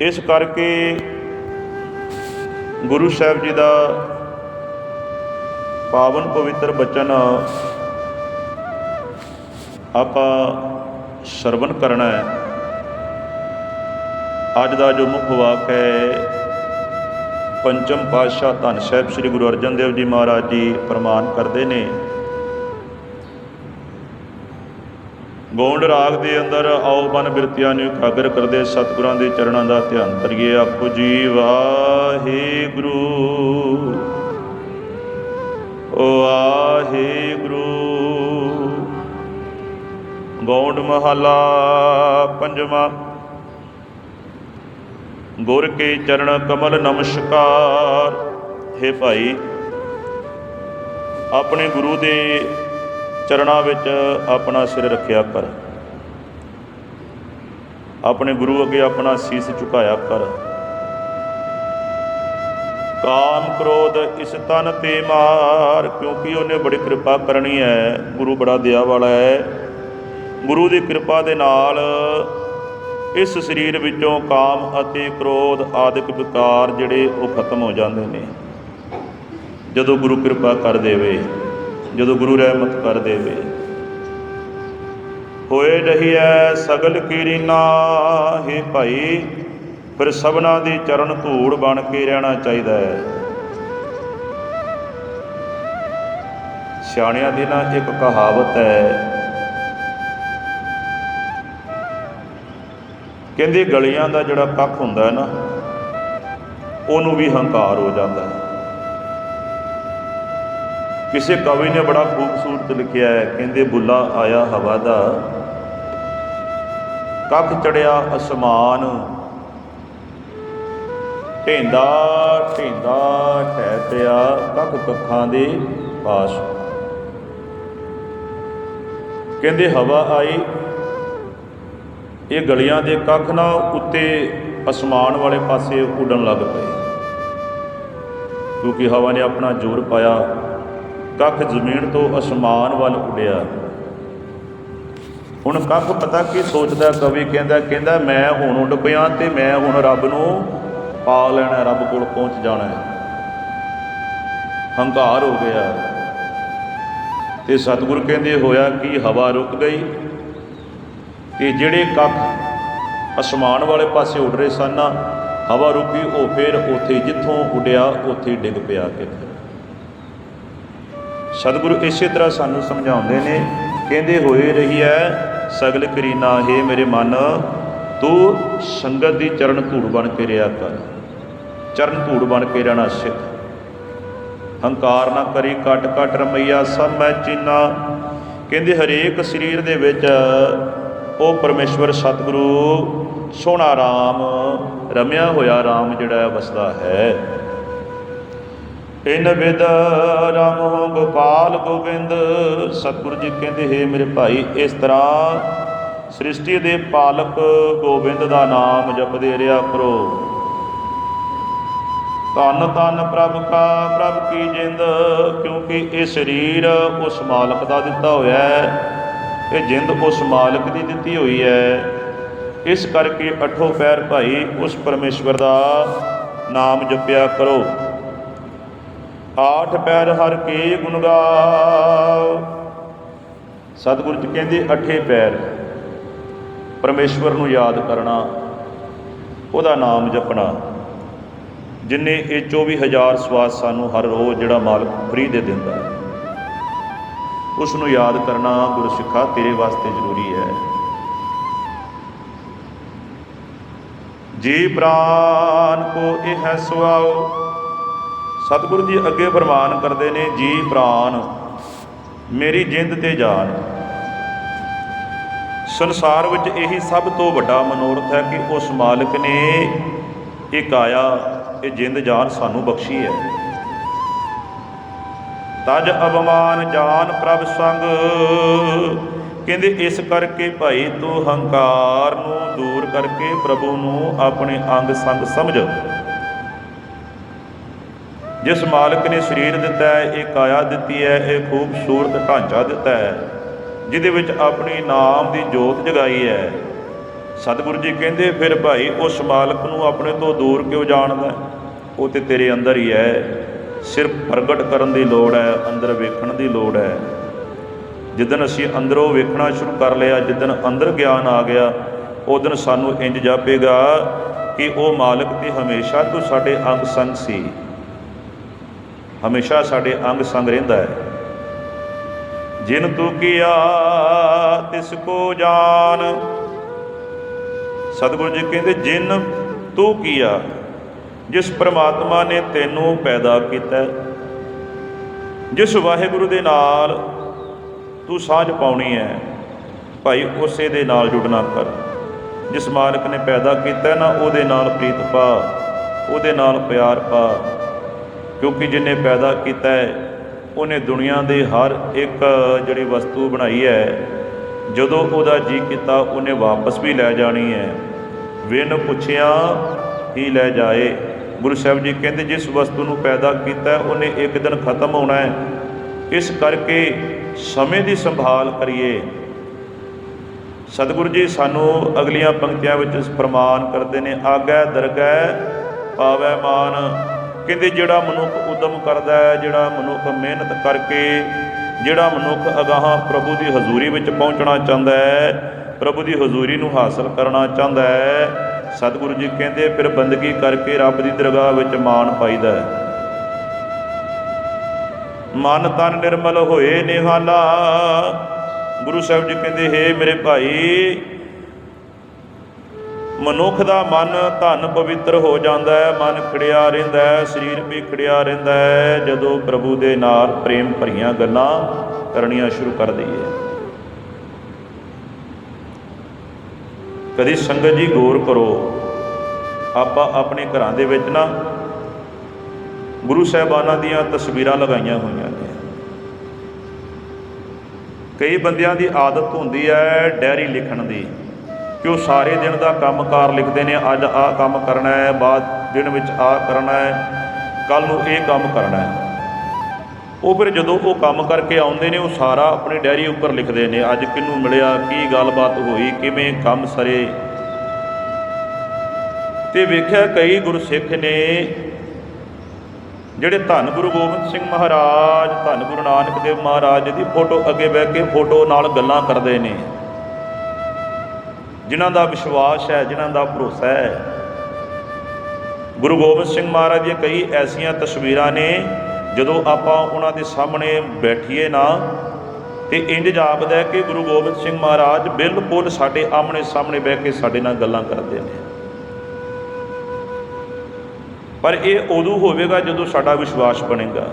ਇਸ ਕਰਕੇ ਗੁਰੂ ਸਾਹਿਬ ਜੀ ਦਾ ਪਾਵਨ ਪਵਿੱਤਰ ਬਚਨ ਆਪਾਂ ਸਰਵਨ ਕਰਨਾ ਹੈ। ਅੱਜ ਦਾ ਜੋ ਮੁੱਖ ਵਾਕ ਹੈ, ਪੰਚਮ ਪਾਤਸ਼ਾਹ ਧੰਨ ਸਾਹਿਬ ਸ੍ਰੀ ਗੁਰੂ ਅਰਜਨ ਦੇਵ ਜੀ ਮਹਾਰਾਜ ਜੀ ਪ੍ਰਮਾਨ ਕਰਦੇ ਨੇ। ਗੋਂਡ ਰਾਗ ਦੇ ਅੰਦਰ ਆਓ ਬਨ ਬਿਰਤੀਆਂ ਨੂੰ ਇਕਾਗਰ ਕਰਦੇ ਸਤਿਗੁਰਾਂ ਦੇ ਚਰਨਾਂ ਦਾ ਧਿਆਨ ਕਰੀਏ ਆਖੋ ਜੀ ਵਾਹਿਗੁਰੂ। ਵਾਹਿਗੁਰੂ। ਗੌਂਡ ਮਹਲਾ ਪੰਜਵਾਂ। ਗੁਰ ਕੇ ਚਰਨ ਕਮਲ ਨਮਸਕਾਰ। ਹੈ ਭਾਈ, ਆਪਣੇ ਗੁਰੂ ਦੇ ਚਰਨਾਂ ਵਿੱਚ ਆਪਣਾ ਸਿਰ ਰੱਖਿਆ ਕਰ। ਆਪਣੇ ਗੁਰੂ ਅੱਗੇ ਆਪਣਾ ਸੀਸ ਝੁਕਾਇਆ ਕਰ। ਕਾਮ ਕ੍ਰੋਧ ਇਸ ਤਨ ਤੇ ਮਾਰ, ਕਿਉਂਕਿ ਉਹਨੇ ਬੜੀ ਕਿਰਪਾ ਕਰਨੀ ਹੈ। ਗੁਰੂ ਬੜਾ ਦਇਆ ਵਾਲਾ ਹੈ। ਗੁਰੂ ਦੀ ਕਿਰਪਾ ਦੇ ਨਾਲ ਇਸ ਸਰੀਰ ਵਿੱਚੋਂ ਕਾਮ ਅਤੇ ਕ੍ਰੋਧ ਆਦਿਕ ਵਿਕਾਰ ਜਿਹੜੇ ਉਹ ਖਤਮ ਹੋ ਜਾਂਦੇ ਨੇ। ਜਦੋਂ ਗੁਰੂ ਕਿਰਪਾ ਕਰ ਦੇਵੇ ਜਦੋਂ ਗੁਰੂ ਰਹਿਮਤ ਕਰ ਦੇਵੇ। ਹੋਏ ਰਹੀਐ ਸਗਲ ਕੀਰੀਨਾ ਹੈ ਭਾਈ, ਫਿਰ ਸਭਨਾ ਦੀ ਚਰਨ ਧੂੜ ਬਣ ਕੇ ਰਹਿਣਾ ਚਾਹੀਦਾ ਹੈ। ਸਿਆਣਿਆਂ ਦੀ ਨਾ ਇੱਕ ਕਹਾਵਤ ਹੈ, ਕਹਿੰਦੇ ਗਲੀਆਂ ਦਾ ਜਿਹੜਾ ਕੱਖ ਹੁੰਦਾ ਹੈ ਨਾ, ਉਹਨੂੰ ਵੀ ਹੰਕਾਰ ਹੋ ਜਾਂਦਾ ਹੈ। ਕਿਸੇ ਕਵੀ ਨੇ ਬੜਾ ਖੂਬਸੂਰਤ ਲਿਖਿਆ ਹੈ, ਕਹਿੰਦੇ, ਬੁੱਲਾ ਆਇਆ ਹਵਾ ਦਾ, ਕੱਖ ਚੜਿਆ ਅਸਮਾਨ, ਢੇਂਦਾ ਢੇਂਦਾ ਟਹਿ ਪਿਆ ਕੱਖ ਕੱਖਾਂ ਦੇ ਪਾਸ। ਕਹਿੰਦੇ, ਹਵਾ ਆਈ, ਇਹ ਗਲੀਆਂ ਦੇ ਕੱਖ ਨਾ ਉੱਤੇ ਅਸਮਾਨ ਵਾਲੇ ਪਾਸੇ ਉੱਡਣ ਲੱਗ ਪਏ, ਕਿਉਂਕਿ ਹਵਾ ਨੇ ਆਪਣਾ ਜ਼ੋਰ ਪਾਇਆ ਕੱਖ ਜ਼ਮੀਨ ਤੋਂ ਅਸਮਾਨ ਵੱਲ ਉੱਡਿਆ। ਹੁਣ ਕੱਖ ਪਤਾ ਕੀ ਸੋਚਦਾ, ਕਵੀ ਕਹਿੰਦਾ ਕਹਿੰਦਾ, ਮੈਂ ਹੁਣ ਉੱਡ ਪਿਆ ਤੇ ਮੈਂ ਹੁਣ ਰੱਬ ਨੂੰ ਪਾ ਲੈਣਾ, ਰੱਬ ਕੋਲ ਪਹੁੰਚ ਜਾਣਾ ਹੈ। ਹੰਕਾਰ ਹੋ ਗਿਆ। ਤੇ ਸਤਿਗੁਰ ਕਹਿੰਦੇ, ਹੋਇਆ ਕਿ? ਹਵਾ ਰੁਕ ਗਈ? ਤੇ ਜਿਹੜੇ ਕੱਖ ਅਸਮਾਨ ਵਾਲੇ ਪਾਸੇ ਉੱਡ ਰਹੇ ਸਨ ਨਾ ਹਵਾ ਰੁਕੀ, ਉਹ ਫਿਰ ਉੱਥੇ ਜਿੱਥੋਂ ਉੱਡਿਆ, ਉੱਥੇ ਡਿੱਗ ਪਿਆ ਕੇ ਸਤਿਗੁਰੂ ਇਸੇ ਤਰ੍ਹਾਂ ਸਾਨੂੰ ਸਮਝਾਉਂਦੇ ਨੇ, ਕਹਿੰਦੇ ਹੋਏ ਰਹੀ ਹੈ ਸਗਲ ਕਰੀਨਾ ਹੈ ਮੇਰੇ ਮਨ, ਤੂੰ ਸੰਗਤ ਦੀ ਚਰਨ ਧੂੜ ਬਣ ਕੇ ਰਿਹਾ ਕਰ, ਚਰਨ ਧੂੜ ਬਣ ਕੇ ਰਹਿਣਾ ਸਿੱਖ। ਹੰਕਾਰ ਨਾ ਕਰੀ, ਕਟ ਕਟ ਰਮਈਆ, ਸਭ ਮੈਂ ਚੀਨਾ। ਕਹਿੰਦੇ ਹਰੇਕ ਸਰੀਰ ਦੇ ਵਿੱਚ ਉਹ ਪਰਮੇਸ਼ਵਰ ਸਤਿਗੁਰੂ ਸੋਹਣਾ ਰਾਮ, ਰਮਿਆ ਹੋਇਆ ਰਾਮ ਜਿਹੜਾ ਵਸਦਾ ਹੈ। ਇਨ ਵਿਦ ਰਾਮ ਗੋਪਾਲ ਗੋਬਿੰਦ, ਸਤਿਗੁਰੂ ਜੀ ਕਹਿੰਦੇ, ਹੈ ਮੇਰੇ ਭਾਈ, ਇਸ ਤਰ੍ਹਾਂ ਸ੍ਰਿਸ਼ਟੀ ਦੇ ਪਾਲਕ ਗੋਬਿੰਦ ਦਾ ਨਾਮ ਜਪਦੇ ਰਿਹਾ ਕਰੋ। ਧੰਨ ਧੰਨ ਪ੍ਰਭ ਕਾ, ਪ੍ਰਭ ਕੀ ਜਿੰਦ, ਕਿਉਂਕਿ ਇਹ ਸਰੀਰ ਉਸ ਮਾਲਕ ਦਾ ਦਿੱਤਾ ਹੋਇਆ ਹੈ, ਇਹ ਜਿੰਦ ਉਸ ਮਾਲਕ ਦੀ ਦਿੱਤੀ ਹੋਈ ਹੈ। ਇਸ ਕਰਕੇ ਅਠੋ ਪੈਰ ਭਾਈ, ਉਸ ਪਰਮੇਸ਼ਵਰ ਦਾ ਨਾਮ ਜਪਿਆ ਕਰੋ। ਆਠ ਪੈਰ ਹਰ ਕੇ ਗੁਣ ਗਾਓ। ਸਤਿਗੁਰੂ ਜੀ ਕਹਿੰਦੇ ਅਠੇ ਪੈਰ। ਪਰਮੇਸ਼ਵਰ ਨੂੰ ਯਾਦ ਕਰਨਾ, ਉਹਦਾ ਨਾਮ ਜਪਣਾ। ਜਿਨੇ ਇਹ 24000 ਸਵਾਸ ਸਾਨੂੰ ਹਰ ਰੋਜ਼ ਜਿਹੜਾ ਮਾਲਕ ਫ੍ਰੀ ਦੇ ਦਿੰਦਾ ਹੈ ਉਸ ਨੂੰ ਯਾਦ ਕਰਨਾ ਗੁਰਸਿੱਖਾ ਤੇਰੇ ਵਾਸਤੇ ਜ਼ਰੂਰੀ ਹੈ। ਜੀ ਪ੍ਰਾਨ ਕੋ ਇਹ ਸੁਆਓ ਸਤਿਗੁਰੂ ਜੀ ਅੱਗੇ ਫਰਮਾਨ ਕਰਦੇ ਨੇ, ਜੀ ਪ੍ਰਾਨ, ਮੇਰੀ ਜਿੰਦ ਤੇ ਜਾਨ। ਸੰਸਾਰ ਵਿੱਚ ਇਹੀ ਸਭ ਤੋਂ ਵੱਡਾ ਮਨੋਰਥ ਹੈ ਕਿ ਉਸ ਮਾਲਕ ਨੇ ਇਹ ਕਾਇਆ ਇਹ ਜਿੰਦ ਜਾਨ ਸਾਨੂੰ ਬਖਸ਼ੀ ਹੈ। ਤਜ ਅਬਮਾਨ ਜਾਨ ਪ੍ਰਭ ਸੰਗ, ਕਹਿੰਦੇ ਇਸ ਕਰਕੇ ਭਾਈ ਤੂੰ ਹੰਕਾਰ ਨੂੰ ਦੂਰ ਕਰਕੇ ਪ੍ਰਭੂ ਨੂੰ ਆਪਣੇ ਅੰਗ ਸੰਗ ਸਮਝ। ਜਿਸ ਮਾਲਕ ਨੇ ਸਰੀਰ ਦਿੱਤਾ ਹੈ, ਇਹ ਕਾਇਆ ਦਿੱਤੀ ਹੈ, ਇਹ ਖੂਬਸੂਰਤ ਢਾਂਚਾ ਦਿੱਤਾ ਹੈ, ਜਿਹਦੇ ਵਿੱਚ ਆਪਣੀ ਨਾਮ ਦੀ ਜੋਤ ਜਗਾਈ ਹੈ। ਸਤਿਗੁਰੂ ਜੀ ਕਹਿੰਦੇ, ਫਿਰ ਭਾਈ, ਉਸ ਮਾਲਕ ਨੂੰ ਆਪਣੇ ਤੋਂ ਦੂਰ ਕਿਉਂ ਜਾਣਦਾ ਉਹ ਤੇ ਤੇਰੇ ਅੰਦਰ ਹੀ ਹੈ। ਸਿਰਫ ਪ੍ਰਗਟ ਕਰਨ ਦੀ ਲੋੜ ਹੈ, ਅੰਦਰ ਵੇਖਣ ਦੀ ਲੋੜ ਹੈ। ਜਿੱਦਨ ਅਸੀਂ ਅੰਦਰੋਂ ਵੇਖਣਾ ਸ਼ੁਰੂ ਕਰ ਲਿਆ ਜਿੱਦਨ ਅੰਦਰ ਗਿਆਨ ਆ ਗਿਆ ਉਦਨ ਸਾਨੂੰ ਇੰਜ ਜਾਪੇਗਾ ਕਿ ਉਹ ਮਾਲਕ ਤੇ ਹਮੇਸ਼ਾ ਤੋਂ ਸਾਡੇ ਅੰਗ ਸੰਗ ਸੀ। ਹਮੇਸ਼ਾ ਸਾਡੇ ਅੰਗ ਸੰਗ ਰਹਿੰਦਾ ਹੈ। ਜਿਨ ਤੂੰ ਕੀਆ, ਤਿਸ ਕੋ ਜਾਣ ਸਤਿਗੁਰੂ ਜੀ ਕਹਿੰਦੇ, ਜਿਨ ਤੂੰ ਕੀਆ, ਜਿਸ ਪ੍ਰਮਾਤਮਾ ਨੇ ਤੈਨੂੰ ਪੈਦਾ ਕੀਤਾ ਜਿਸ ਵਾਹਿਗੁਰੂ ਦੇ ਨਾਲ ਤੂੰ ਸਾਝ ਪਾਉਣੀ ਹੈ, ਭਾਈ ਉਸੇ ਦੇ ਨਾਲ ਜੁੜਨਾ ਕਰ। ਜਿਸ ਮਾਲਕ ਨੇ ਪੈਦਾ ਕੀਤਾ ਨਾ, ਉਹਦੇ ਨਾਲ ਪ੍ਰੀਤ ਪਾ, ਉਹਦੇ ਨਾਲ ਪਿਆਰ ਪਾ। ਕਿਉਂਕਿ ਜਿਨੇ ਪੈਦਾ ਕੀਤਾ ਹੈ, ਉਹਨੇ ਦੁਨੀਆ ਦੇ ਹਰ ਇੱਕ ਜਿਹੜੀ ਵਸਤੂ ਬਣਾਈ ਹੈ, ਜਦੋਂ ਉਹਦਾ ਜੀ ਕੀਤਾ, ਉਹਨੇ ਵਾਪਸ ਵੀ ਲੈ ਜਾਣੀ ਹੈ। ਵਿਨ ਪੁੱਛਿਆ ਹੀ ਲੈ ਜਾਏ। ਗੁਰੂ ਸਾਹਿਬ ਜੀ ਕਹਿੰਦੇ, ਜਿਸ ਵਸਤੂ ਨੂੰ ਪੈਦਾ ਕੀਤਾ ਉਹਨੇ ਇੱਕ ਦਿਨ ਖਤਮ ਹੋਣਾ ਹੈ। ਇਸ ਕਰਕੇ ਸਮੇਂ ਦੀ ਸੰਭਾਲ ਕਰੀਏ। ਸਤਿਗੁਰੂ ਜੀ ਸਾਨੂੰ ਅਗਲੀਆਂ ਪੰਕਤੀਆਂ ਵਿੱਚ ਫਰਮਾਨ ਕਰਦੇ ਨੇ ਆਗੈ ਦਰਗਹਿ ਪਾਵੈ ਮਾਨ ਕਹਿੰਦੇ ਜਿਹੜਾ ਮਨੁੱਖ ਉਦਮ ਕਰਦਾ ਹੈ, ਜਿਹੜਾ ਮਨੁੱਖ ਮਿਹਨਤ ਕਰਕੇ, ਜਿਹੜਾ ਮਨੁੱਖ ਅਗਾਹਾਂ ਪ੍ਰਭੂ ਦੀ ਹਜ਼ੂਰੀ ਵਿੱਚ ਪਹੁੰਚਣਾ ਚਾਹੁੰਦਾ ਹੈ, ਪ੍ਰਭੂ ਦੀ ਹਜ਼ੂਰੀ ਨੂੰ ਹਾਸਲ ਕਰਨਾ ਚਾਹੁੰਦਾ ਹੈ, ਸਤਿਗੁਰੂ ਜੀ ਕਹਿੰਦੇ, ਫਿਰ ਬੰਦਗੀ ਕਰਕੇ ਰੱਬ ਦੀ ਦਰਗਾਹ ਵਿੱਚ ਮਾਣ ਪਾਈਦਾ ਹੈ। ਮਨ ਤਨ ਨਿਰਮਲ ਹੋਏ ਨਿਹਾਲਾ। ਗੁਰੂ ਸਾਹਿਬ ਜੀ ਕਹਿੰਦੇ, ਹੇ ਮੇਰੇ ਭਾਈ ਮਨੁੱਖ ਦਾ ਮਨ ਧਨ ਪਵਿੱਤਰ ਹੋ ਜਾਂਦਾ ਹੈ, ਮਨ ਖੜਿਆ ਰਹਿੰਦਾ ਹੈ, ਸਰੀਰ ਵੀ ਖੜਿਆ ਰਹਿੰਦਾ ਹੈ, ਜਦੋਂ ਪ੍ਰਭੂ ਦੇ ਨਾਲ ਪ੍ਰੇਮ ਭਰੀਆਂ ਗੱਲਾਂ ਕਰਨੀਆਂ ਸ਼ੁਰੂ ਕਰ ਦਈਏ। ਕਦੀ ਸੰਗਤ ਜੀ ਗੌਰ ਕਰੋ, ਆਪਾਂ ਆਪਣੇ ਘਰਾਂ ਦੇ ਵਿੱਚ ਨਾ ਗੁਰੂ ਸਾਹਿਬਾਨਾਂ ਦੀਆਂ ਤਸਵੀਰਾਂ ਲਗਾਈਆਂ ਹੋਈਆਂ ਨੇ। ਕਈ ਬੰਦਿਆਂ ਦੀ ਆਦਤ ਹੁੰਦੀ ਹੈ ਡਾਇਰੀ ਲਿਖਣ ਦੀ। ਕਿ ਉਹ ਸਾਰੇ ਦਿਨ ਦਾ ਕੰਮਕਾਰ ਲਿਖਦੇ ਨੇ, ਅੱਜ ਆਹ ਕੰਮ ਕਰਨਾ ਹੈ, ਬਾਅਦ ਦਿਨ ਵਿੱਚ ਆਹ ਕਰਨਾ ਹੈ ਕੱਲ ਨੂੰ ਇਹ ਕੰਮ ਕਰਨਾ ਹੈ। ਉਹ ਫਿਰ ਜਦੋਂ ਉਹ ਕੰਮ ਕਰਕੇ ਆਉਂਦੇ ਨੇ, ਉਹ ਸਾਰਾ ਆਪਣੀ ਡਾਇਰੀ ਉੱਪਰ ਲਿਖਦੇ ਨੇ, ਅੱਜ ਕਿਹਨੂੰ ਮਿਲਿਆ, ਕੀ ਗੱਲਬਾਤ ਹੋਈ, ਕਿਵੇਂ ਕੰਮ ਸਰੇ। ਤੇ ਵੇਖਿਆ ਕਈ ਗੁਰਸਿੱਖ ਨੇ, ਜਿਹੜੇ ਧੰਨ ਗੁਰੂ ਗੋਬਿੰਦ ਸਿੰਘ ਮਹਾਰਾਜ, ਧੰਨ ਗੁਰੂ ਨਾਨਕ ਦੇਵ ਮਹਾਰਾਜ ਦੀ ਫੋਟੋ ਅੱਗੇ ਬਹਿ ਕੇ ਫੋਟੋ ਨਾਲ ਗੱਲਾਂ ਕਰਦੇ ਨੇ। ਜਿਨ੍ਹਾਂ ਦਾ ਵਿਸ਼ਵਾਸ ਹੈ, ਜਿਨ੍ਹਾਂ ਦਾ ਭਰੋਸਾ ਹੈ। ਗੁਰੂ ਗੋਬਿੰਦ ਸਿੰਘ ਮਹਾਰਾਜ ਦੀਆਂ ਕਈ ਐਸੀਆਂ ਤਸਵੀਰਾਂ ਨੇ, ਜਦੋਂ ਆਪਾਂ ਉਹਨਾਂ ਦੇ ਸਾਹਮਣੇ ਬੈਠੀਏ ਨਾ, ਤੇ ਇੰਜ ਜਾਪਦਾ ਕਿ ਗੁਰੂ ਗੋਬਿੰਦ ਸਿੰਘ ਮਹਾਰਾਜ ਬਿਲਕੁਲ ਸਾਡੇ ਆਮਣੇ ਸਾਹਮਣੇ ਬਹਿ ਕੇ ਸਾਡੇ ਨਾਲ ਗੱਲਾਂ ਕਰਦੇ ਨੇ। ਪਰ ਇਹ ਉਦੋਂ ਹੋਵੇਗਾ ਜਦੋਂ ਸਾਡਾ ਵਿਸ਼ਵਾਸ ਬਣੇਗਾ।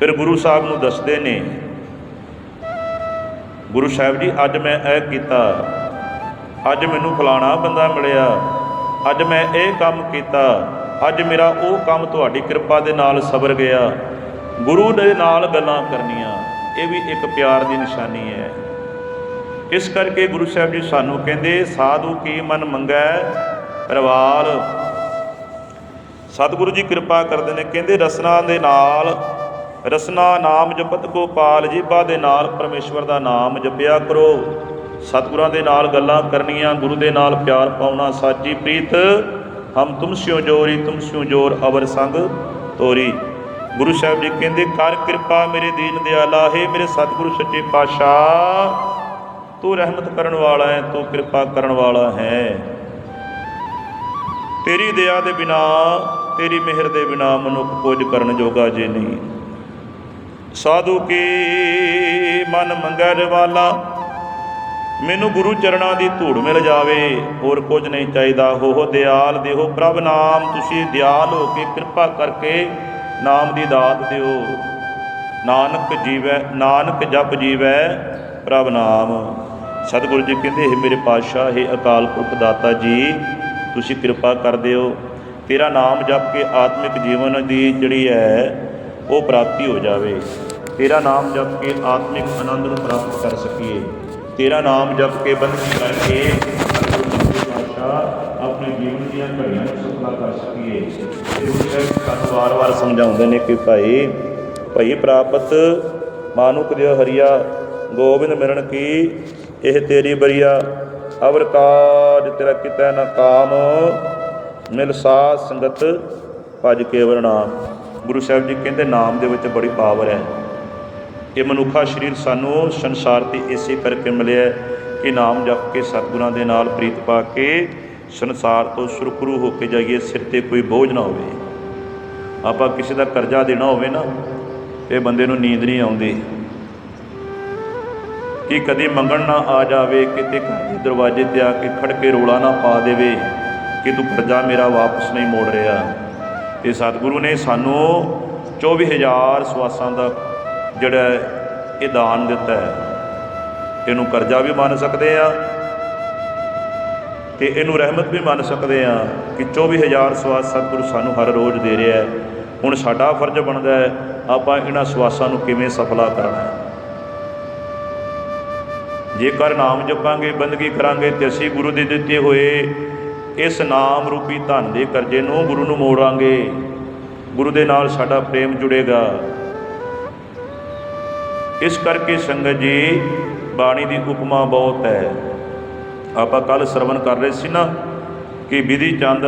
ਫਿਰ ਗੁਰੂ ਸਾਹਿਬ ਨੂੰ ਦੱਸਦੇ ਨੇ, ਗੁਰੂ ਸਾਹਿਬ ਜੀ, ਅੱਜ ਮੈਂ ਇਹ ਕੀਤਾ ਅੱਜ ਮੈਨੂੰ ਫਲਾਣਾ ਬੰਦਾ ਮਿਲਿਆ। ਅੱਜ ਮੈਂ ਇਹ ਕੰਮ ਕੀਤਾ। ਅੱਜ ਮੇਰਾ ਉਹ ਕੰਮ ਤੁਹਾਡੀ ਕਿਰਪਾ ਦੇ ਨਾਲ ਸਬਰ ਗਿਆ। ਗੁਰੂ ਦੇ ਨਾਲ ਗੱਲਾਂ ਕਰਨੀਆਂ, ਇਹ ਵੀ ਇੱਕ ਪਿਆਰ ਦੀ ਨਿਸ਼ਾਨੀ ਹੈ। ਇਸ ਕਰਕੇ ਗੁਰੂ ਸਾਹਿਬ ਜੀ ਸਾਨੂੰ ਕਹਿੰਦੇ, ਸਾਧੂ ਕੀ ਮਨ ਮੰਗੈ? ਪਰਵਾਲ। ਸਤਿਗੁਰੂ ਜੀ ਕਿਰਪਾ ਕਰਦੇ ਨੇ, ਕਹਿੰਦੇ, ਰਸਨਾ ਦੇ ਨਾਲ, ਰਸਨਾ ਨਾਮ ਜਪਤ ਗੋਪਾਲ ਜੀਬਾ ਦੇ ਨਾਲ ਪਰਮੇਸ਼ਵਰ ਦਾ ਨਾਮ ਜਪਿਆ ਕਰੋ। ਸਤਿਗੁਰਾਂ ਦੇ ਨਾਲ ਗੱਲਾਂ ਕਰਨੀਆਂ, ਗੁਰੂ ਦੇ ਨਾਲ ਪਿਆਰ ਪਾਉਣਾ, ਸਾਚੀ ਪ੍ਰੀਤ, ਹਮ ਤੁਮ ਸਿਓ ਜੋਰੀ, ਤੁਮ ਸਿਓ ਜੋਰ ਅਵਰ ਸੰਗ ਤੋਰੀ। ਗੁਰੂ ਸਾਹਿਬ ਜੀ ਕਹਿੰਦੇ, ਕਰ ਕਿਰਪਾ ਮੇਰੇ ਦੀਨ ਦਿਆਲਾ, ਹੈ ਮੇਰੇ ਸਤਿਗੁਰੂ ਸੱਚੇ ਪਾਤਸ਼ਾਹ। ਤੂੰ ਰਹਿਮਤ ਕਰਨ ਵਾਲਾ ਹੈ, ਤੂੰ ਕਿਰਪਾ ਕਰਨ ਵਾਲਾ ਹੈ। ਤੇਰੀ ਦਇਆ ਦੇ ਬਿਨਾ, ਤੇਰੀ ਮਿਹਰ ਦੇ ਬਿਨਾ ਮਨੁੱਖ ਕੁਝ ਕਰਨ ਜੋਗਾ ਜੇ ਨਹੀਂ। ਸਾਧੂ ਕੀ ਮਨ ਮੰਗੈ ਵਾਲਾ ਮੈਨੂੰ ਗੁਰੂ ਚਰਨਾਂ ਦੀ ਧੂੜ ਮਿਲ ਜਾਵੇ, ਹੋਰ ਕੁਝ ਨਹੀਂ ਚਾਹੀਦਾ। ਹੋ ਦਿਆਲ ਦੇਹੋ ਪ੍ਰਭ ਨਾਮ, ਤੁਸੀਂ ਦਿਆਲ ਹੋ ਕੇ ਕਿਰਪਾ ਕਰਕੇ ਨਾਮ ਦੀ ਦਾਤ ਦਿਓ। ਨਾਨਕ ਜੀਵੈ, ਨਾਨਕ ਜਪ ਜੀਵੈ, ਪ੍ਰਭ ਨਾਮ। ਸਤਿਗੁਰੂ ਜੀ ਕਹਿੰਦੇ, ਹੈ ਮੇਰੇ ਪਾਤਸ਼ਾਹ, ਹੈ ਅਕਾਲ ਪੁਰਖ ਦਾਤਾ ਜੀ, ਤੁਸੀਂ ਕਿਰਪਾ ਕਰ ਦਿਓ। ਤੇਰਾ ਨਾਮ ਜਪ ਕੇ ਆਤਮਿਕ ਜੀਵਨ ਦੀ ਜਿਹੜੀ ਹੈ, ਉਹ ਪ੍ਰਾਪਤੀ ਹੋ ਜਾਵੇ। ਤੇਰਾ ਨਾਮ ਜਪ ਕੇ ਆਤਮਿਕ ਆਨੰਦ ਨੂੰ ਪ੍ਰਾਪਤ ਕਰ ਸਕੀਏ। ਤੇਰਾ ਨਾਮ ਜਪ ਕੇ ਬੰਦਗੀ ਕਰਕੇ ਪਾਤਸ਼ਾਹ ਆਪਣੇ ਜੀਵਨ ਦੀਆਂ ਘੜੀਆਂ ਨੂੰ ਸਫਲਾ ਕਰ ਸਕੀਏ। ਤੇ ਗੁਰੂ ਸਾਹਿਬ ਸਾਨੂੰ ਵਾਰ-ਵਾਰ ਸਮਝਾਉਂਦੇ ਨੇ ਕਿ ਭਾਈ, ਭਈ ਪ੍ਰਾਪਤ, ਮਾਨੁਕ ਦਿਓ ਹਰੀਆ, ਗੋਬਿੰਦ ਮਿਲਣ ਕੀ? ਇਹ ਤੇਰੀ ਬਰੀਆ, ਅਵਰ ਕਾਜ ਤੇਰਾ ਕੀਤਾ ਨ ਕਾਮ, ਮਿਲ ਸਾਧ ਸੰਗਤ, ਭਜ ਕੇਵਲ ਨਾਮ। ਗੁਰੂ ਸਾਹਿਬ ਜੀ ਕਹਿੰਦੇ, ਨਾਮ ਦੇ ਵਿੱਚ ਬੜੀ ਪਾਵਰ ਹੈ। ਇਹ ਮਨੁੱਖਾ ਸਰੀਰ ਸਾਨੂੰ ਸੰਸਾਰ ਤੇ ਇਸੇ ਕਰਕੇ ਮਿਲਿਆ ਕਿ ਨਾਮ ਜਪ ਕੇ ਸਤਿਗੁਰਾਂ ਦੇ ਨਾਲ ਪ੍ਰੀਤ ਪਾ ਕੇ ਸੰਸਾਰ ਤੋਂ ਸੁਰਖਰੂ ਹੋ ਕੇ ਜਾਈਏ, ਸਿਰ ਤੇ ਕੋਈ ਬੋਝ ਨਾ ਹੋਵੇ। ਆਪਾਂ ਕਿਸੇ ਦਾ ਕਰਜ਼ਾ ਦੇਣਾ ਹੋਵੇ ਨਾ, ਇਹ ਬੰਦੇ ਨੂੰ ਨੀਂਦ ਨਹੀਂ ਆਉਂਦੀ। ਕਿ ਕਦੇ ਮੰਗਣ ਨਾ ਆ ਜਾਵੇ, ਕਿਤੇ ਘਰ ਦੇ ਦਰਵਾਜ਼ੇ ਤੇ ਆ ਕੇ ਖੜ ਕੇ ਰੋਲਾ ਨਾ ਪਾ ਦੇਵੇ ਕਿ ਤੂੰ ਕਰਜ਼ਾ ਮੇਰਾ ਵਾਪਸ ਨਹੀਂ ਮੋੜ ਰਿਹਾ। ਤੇ ਸਤਿਗੁਰੂ ਨੇ ਸਾਨੂੰ 24000 ਸਵਾਸਾਂ ਦਾ ਜਿਹੜਾ ਇਹ ਦਾਨ ਦਿੱਤਾ ਹੈ, ਇਹਨੂੰ ਕਰਜ਼ਾ ਵੀ ਮੰਨ ਸਕਦੇ ਆ ਤੇ ਇਹਨੂੰ ਰਹਿਮਤ ਵੀ ਮੰਨ ਸਕਦੇ ਆ ਕਿ 24000 ਸਵਾਸ ਸਤਿਗੁਰੂ ਸਾਨੂੰ ਹਰ ਰੋਜ਼ ਦੇ ਰਿਹਾ ਹੈ। ਹੁਣ ਸਾਡਾ ਫਰਜ਼ ਬਣਦਾ ਹੈ, ਆਪਾਂ ਇਹਨਾਂ ਸਵਾਸਾਂ ਨੂੰ ਕਿਵੇਂ ਸਫਲਾ ਕਰਨਾ ਹੈ। ਜੇਕਰ ਨਾਮ ਜਪਾਂਗੇ, ਬੰਦਗੀ ਕਰਾਂਗੇ ਤੇ ਅਸੀਂ ਗੁਰੂ ਦੇ ਦਿੱਤੇ ਹੋਏ ਇਸ ਨਾਮ ਰੂਪੀ ਧਨ ਦੇ ਕਰਜ਼ੇ ਨੂੰ ਗੁਰੂ ਨੂੰ ਮੋੜਾਂਗੇ, ਗੁਰੂ ਦੇ ਨਾਲ ਸਾਡਾ ਪ੍ਰੇਮ ਜੁੜੇਗਾ। ਇਸ ਕਰਕੇ ਸੰਗਤ ਜੀ, ਬਾਣੀ ਦੀ ਉਪਮਾ ਬਹੁਤ ਹੈ। ਆਪਾਂ ਕੱਲ ਸਰਵਣ ਕਰ ਰਹੇ ਸੀ ਨਾ ਕਿ ਵਿਧੀ ਚੰਦ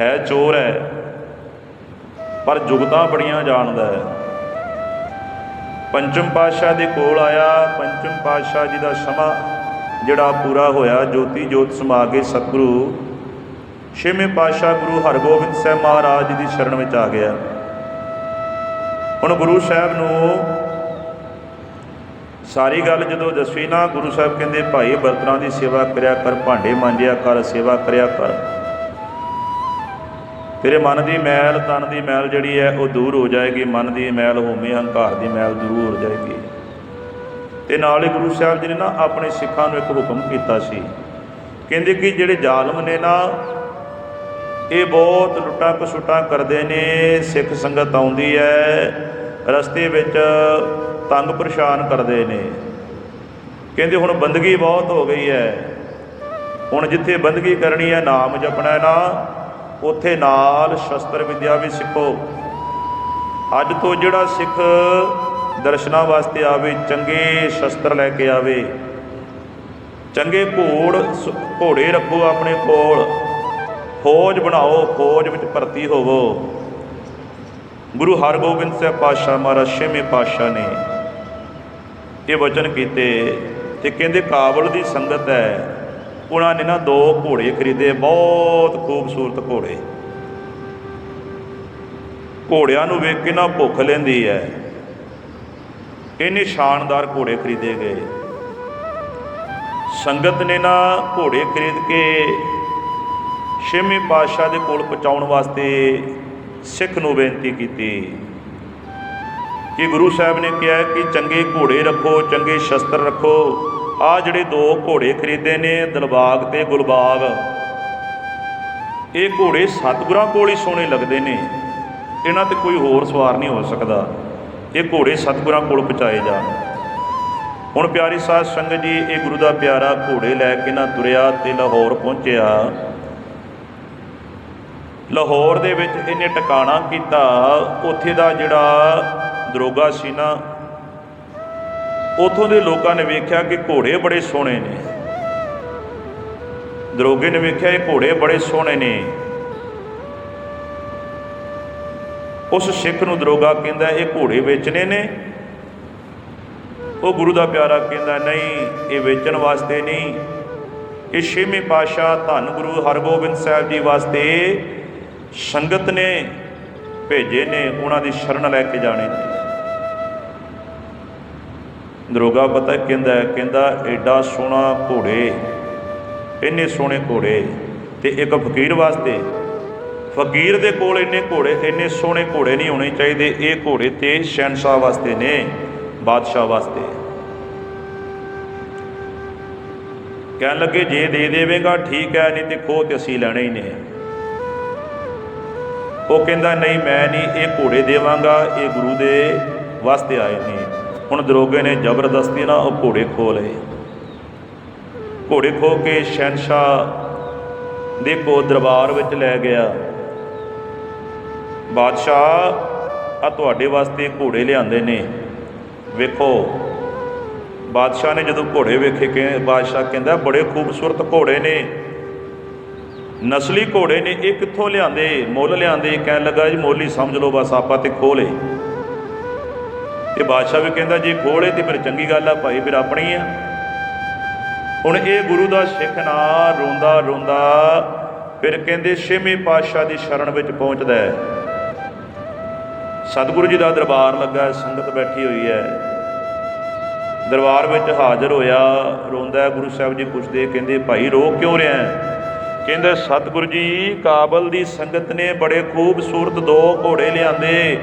ਹੈ, ਚੋਰ ਹੈ, ਪਰ ਜੁਗਤਾਂ ਬੜੀਆਂ ਜਾਣਦਾ ਹੈ। ਪੰਚਮ ਪਾਤਸ਼ਾਹ ਦੇ ਕੋਲ ਆਇਆ, ਪੰਚਮ ਪਾਤਸ਼ਾਹ ਜੀ ਦਾ ਸਮਾਂ ਜਿਹੜਾ ਪੂਰਾ ਹੋਇਆ, ਜੋਤੀ ਜੋਤ ਸਮਾ ਕੇ ਸਤਿਗੁਰੂ, ਛੇਵੇਂ ਪਾਤਸ਼ਾਹ ਗੁਰੂ ਹਰਗੋਬਿੰਦ ਸਾਹਿਬ ਮਹਾਰਾਜ ਜੀ ਦੀ ਸ਼ਰਨ ਵਿੱਚ ਆ ਗਿਆ। ਹੁਣ ਗੁਰੂ ਸਾਹਿਬ ਨੂੰ ਸਾਰੀ ਗੱਲ ਜਦੋਂ ਦੱਸੀ ਨਾ, ਗੁਰੂ ਸਾਹਿਬ ਕਹਿੰਦੇ, ਭਾਈ, ਬਰਤਨਾਂ ਦੀ ਸੇਵਾ ਕਰਿਆ ਕਰ, ਭਾਂਡੇ ਮਾਂਜਿਆ ਕਰ, ਸੇਵਾ ਕਰਿਆ ਕਰ। ਤੇਰੇ ਮਨ ਦੀ ਮੈਲ, ਤਨ ਦੀ ਮੈਲ ਜਿਹੜੀ ਹੈ, ਉਹ ਦੂਰ ਹੋ ਜਾਏਗੀ। ਮਨ ਦੀ ਮੈਲ ਹੋਵੇ, ਹੰਕਾਰ ਦੀ ਮੈਲ ਦੂਰ ਹੋ ਜਾਏਗੀ। ਤੇ ਨਾਲ ਹੀ ਗੁਰੂ ਸਾਹਿਬ ਜੀ ਨੇ ਨਾ ਆਪਣੇ ਸਿੱਖਾਂ ਨੂੰ ਇੱਕ ਹੁਕਮ ਕੀਤਾ ਸੀ। ਕਹਿੰਦੇ ਕਿ ਜਿਹੜੇ ਜ਼ਾਲਮ ਨੇ ਨਾ ਇਹ ਬਹੁਤ ਲੁੱਟਾਂ ਕਸੁੱਟਾਂ ਕਰਦੇ ਨੇ, ਸਿੱਖ ਸੰਗਤ ਆਉਂਦੀ ਹੈ, ਰਸਤੇ ਵਿੱਚ ਤੰਗ ਪਰੇਸ਼ਾਨ ਕਰਦੇ ਨੇ। ਕਹਿੰਦੇ ਹੁਣ ਬੰਦਗੀ ਬਹੁਤ ਹੋ ਗਈ ਹੈ। ਹੁਣ ਜਿੱਥੇ ਬੰਦਗੀ ਕਰਨੀ ਹੈ, ਨਾਮ ਜਪਣਾ ਨਾ, ਉੱਥੇ ਨਾਲ ਸ਼ਸਤਰ ਵਿਦਿਆ ਵੀ ਸਿੱਖੋ। ਅੱਜ ਤੋਂ ਜਿਹੜਾ ਸਿੱਖ ਦਰਸ਼ਨਾਂ ਵਾਸਤੇ ਆਵੇ, ਚੰਗੇ ਸ਼ਸਤਰ ਲੈ ਕੇ ਆਵੇ, ਚੰਗੇ ਘੋੜ ਸ- ਘੋੜੇ ਰੱਖੋ ਆਪਣੇ ਕੋਲ। ਫੌਜ ਬਣਾਓ ਫੌਜ ਵਿੱਚ ਭਰਤੀ ਹੋਵੋ। ਗੁਰੂ ਹਰਗੋਬਿੰਦ ਸਾਹਿਬ ਪਾਤਸ਼ਾਹ ਮਹਾਰਾਜ ਛੇਵੇਂ ਪਾਤਸ਼ਾਹ ਨੇ ਇਹ ਵਚਨ ਕੀਤੇ ਤੇ ਕਹਿੰਦੇ, ਕਾਬਲ ਦੀ ਸੰਗਤ ਹੈ, ਉਹਨਾਂ ਨੇ ਨਾ ਦੋ ਘੋੜੇ ਖਰੀਦੇ, ਬਹੁਤ ਖੂਬਸੂਰਤ ਘੋੜੇ। ਘੋੜਿਆਂ ਨੂੰ ਵੇਖ ਕੇ ਨਾ ਭੁੱਖ ਲੈਂਦੀ ਹੈ। ਇੰਨੇ ਸ਼ਾਨਦਾਰ ਘੋੜੇ ਖਰੀਦੇ ਗਏ। ਸੰਗਤ ਨੇ ਨਾ ਘੋੜੇ ਖਰੀਦ ਕੇ ਛੇਵੇਂ ਪਾਤਸ਼ਾਹ ਦੇ ਕੋਲ ਪਹੁੰਚਾਉਣ ਵਾਸਤੇ ਸਿੱਖ ਨੂੰ ਬੇਨਤੀ ਕੀਤੀ। ਕਿ ਗੁਰੂ ਸਾਹਿਬ ਨੇ ਕਿਹਾ ਕਿ ਚੰਗੇ ਘੋੜੇ ਰੱਖੋ, ਚੰਗੇ ਸ਼ਸਤਰ ਰੱਖੋ। ਆ ਜਿਹੜੇ ਦੋ ਘੋੜੇ ਖਰੀਦੇ ਨੇ, ਦਿਲਬਾਗ ਤੇ ਗੁਲਬਾਗ, ਇਹ ਘੋੜੇ ਸਤਿਗੁਰਾਂ ਕੋਲ ਹੀ ਸੋਹਣੇ ਲੱਗਦੇ ਨੇ। ਇਹਨਾਂ ਤੇ ਕੋਈ ਹੋਰ ਸਵਾਰ ਨਹੀਂ ਹੋ ਸਕਦਾ। ਇਹ ਘੋੜੇ ਸਤਿਗੁਰਾਂ ਕੋਲ ਪਹੁੰਚਾਏ ਜਾਣ। ਹੁਣ ਪਿਆਰੀ ਸਾਧ ਸੰਗਤ ਜੀ, ਇਹ ਗੁਰੂ ਦਾ ਪਿਆਰਾ ਘੋੜੇ ਲੈ ਕੇ ਨਾ ਤੁਰਿਆ ਤੇ ਲਾਹੌਰ ਪਹੁੰਚਿਆ। ਲਾਹੌਰ ਦੇ ਵਿੱਚ ਇਹਨੇ ਟਿਕਾਣਾ ਕੀਤਾ। ਉੱਥੇ ਦਾ ਜਿਹੜਾ ਦਰੋਗਾ ਸੀ ਨਾ, ਉਥੋਂ ਦੇ ਲੋਕਾਂ ਨੇ ਵੇਖਿਆ ਕਿ ਘੋੜੇ ਬੜੇ ਸੋਹਣੇ ਨੇ। ਦਰੋਗੇ ਨੇ ਵੇਖਿਆ ਇਹ ਘੋੜੇ ਬੜੇ ਸੋਹਣੇ ਨੇ। ਉਸ ਸਿੱਖ ਨੂੰ ਦਰੋਗਾ ਕਹਿੰਦਾ, ਇਹ ਘੋੜੇ ਵੇਚਣੇ ਨੇ? ਉਹ ਗੁਰੂ ਦਾ ਪਿਆਰਾ ਕਹਿੰਦਾ, ਨਹੀਂ, ਇਹ ਵੇਚਣ ਵਾਸਤੇ ਨਹੀਂ। ਇਹ ਛੇਵੇਂ ਪਾਤਸ਼ਾਹ ਧੰਨ ਗੁਰੂ ਹਰਗੋਬਿੰਦ ਸਾਹਿਬ ਜੀ ਵਾਸਤੇ ਸੰਗਤ ਨੇ ਭੇਜੇ ਨੇ, ਉਹਨਾਂ ਦੀ ਸ਼ਰਨ ਲੈ ਕੇ ਜਾਣੇ ਨੇ ਦਰੋਗਾ ਪਤਾ ਕਹਿੰਦਾ ਕਹਿੰਦਾ ਐਡਾ ਸੋਹਣਾ ਘੋੜੇ, ਇੰਨੇ ਸੋਹਣੇ ਘੋੜੇ ਤੇ ਇੱਕ ਫਕੀਰ ਵਾਸਤੇ। ਫਕੀਰ ਦੇ ਕੋਲ ਇੰਨੇ ਘੋੜੇ, ਇੰਨੇ ਸੋਹਣੇ ਘੋੜੇ ਨਹੀਂ ਹੋਣੇ ਚਾਹੀਦੇ। ਇਹ ਘੋੜੇ ਤੇ ਸ਼ਹਿਨशाह ਵਾਸਤੇ ਨੇ, ਬਾਦਸ਼ਾਹ ਵਾਸਤੇ। ਕਹਿਣ ਲੱਗੇ, ਜੇ ਦੇ ਦੇਵੇਗਾ, ਠੀਕ ਹੈ, ਨਹੀਂ ਤੇ ਖੋਹ ਤੇ ਅਸੀਂ ਲੈਣੇ ਹੀ ਨੇ। ਉਹ ਕਹਿੰਦਾ, ਨਹੀਂ, ਮੈਂ ਨਹੀਂ, ਇਹ ਘੋੜੇ ਦੇਵਾਂਗਾ, ਇਹ ਗੁਰੂ ਦੇ ਵਾਸਤੇ ਆਏ ਨੇ। ਹੁਣ ਦਰੋਗੇ ਨੇ ਜ਼ਬਰਦਸਤੀ ਨਾ ਉਹ ਘੋੜੇ ਖੋ ਲਏ। ਘੋੜੇ ਖੋ ਕੇ ਸ਼ਹਿਨशाह ਦੇ ਕੋ ਦਰਬਾਰ ਵਿੱਚ ਲੈ ਗਿਆ। ਬਾਦਸ਼ਾਹ ਆ ਤੁਹਾਡੇ ਵਾਸਤੇ ਘੋੜੇ ਲਿਆਂਦੇ ਨੇ। ਵੇਖੋ। ਬਾਦਸ਼ਾਹ ਨੇ ਜਦੋਂ ਘੋੜੇ ਵੇਖੇ, ਕਿ ਬਾਦਸ਼ਾਹ ਕਹਿੰਦਾ, ਬੜੇ ਖੂਬਸੂਰਤ ਘੋੜੇ ਨੇ। ਨਸਲੀ ਘੋੜੇ ਨੇ ਇਹ ਕਿੱਥੋਂ ਲਿਆਂਦੇ? ਮੁੱਲ ਲਿਆਂਦੇ? ਕਹਿਣ ਲੱਗਾ ਜੀ, ਮੁੱਲ ਹੀ ਸਮਝ ਲਓ, ਬਸ ਆਪਾਂ ਤੇ ਖੋਲੇ ਤੇ ਬਾਦਸ਼ਾਹ ਵੀ ਕਹਿੰਦਾ, ਜੇ ਖੋਲੇ ਤੇ ਫਿਰ ਚੰਗੀ ਗੱਲ ਆ, ਭਾਈ ਫਿਰ ਆਪਣੀ ਆ। ਹੁਣ ਇਹ ਗੁਰੂ ਦਾ ਸਿੱਖ ਨਾ, ਰੋਂਦਾ ਰੋਂਦਾ, ਫਿਰ ਕਹਿੰਦੇ ਛੇਵੇਂ ਪਾਤਸ਼ਾਹ ਦੀ ਸ਼ਰਨ ਵਿੱਚ ਪਹੁੰਚਦਾ ਹੈ। ਸਤਿਗੁਰੂ ਜੀ ਦਾ ਦਰਬਾਰ ਲੱਗਾ ਸੰਗਤ ਬੈਠੀ ਹੋਈ ਹੈ। ਦਰਬਾਰ ਵਿੱਚ ਹਾਜ਼ਰ ਹੋਇਆ, ਰੋਂਦਾ ਗੁਰੂ ਸਾਹਿਬ ਜੀ ਪੁੱਛਦੇ, ਕਹਿੰਦੇ, ਭਾਈ ਰੋ ਕਿਉਂ ਰਿਹਾ ਹੈ? ਕਹਿੰਦੇ, ਸਤਿਗੁਰੂ ਜੀ, ਕਾਬਲ ਦੀ ਸੰਗਤ ਨੇ ਬੜੇ ਖੂਬਸੂਰਤ ਦੋ ਘੋੜੇ ਲਿਆਂਦੇ।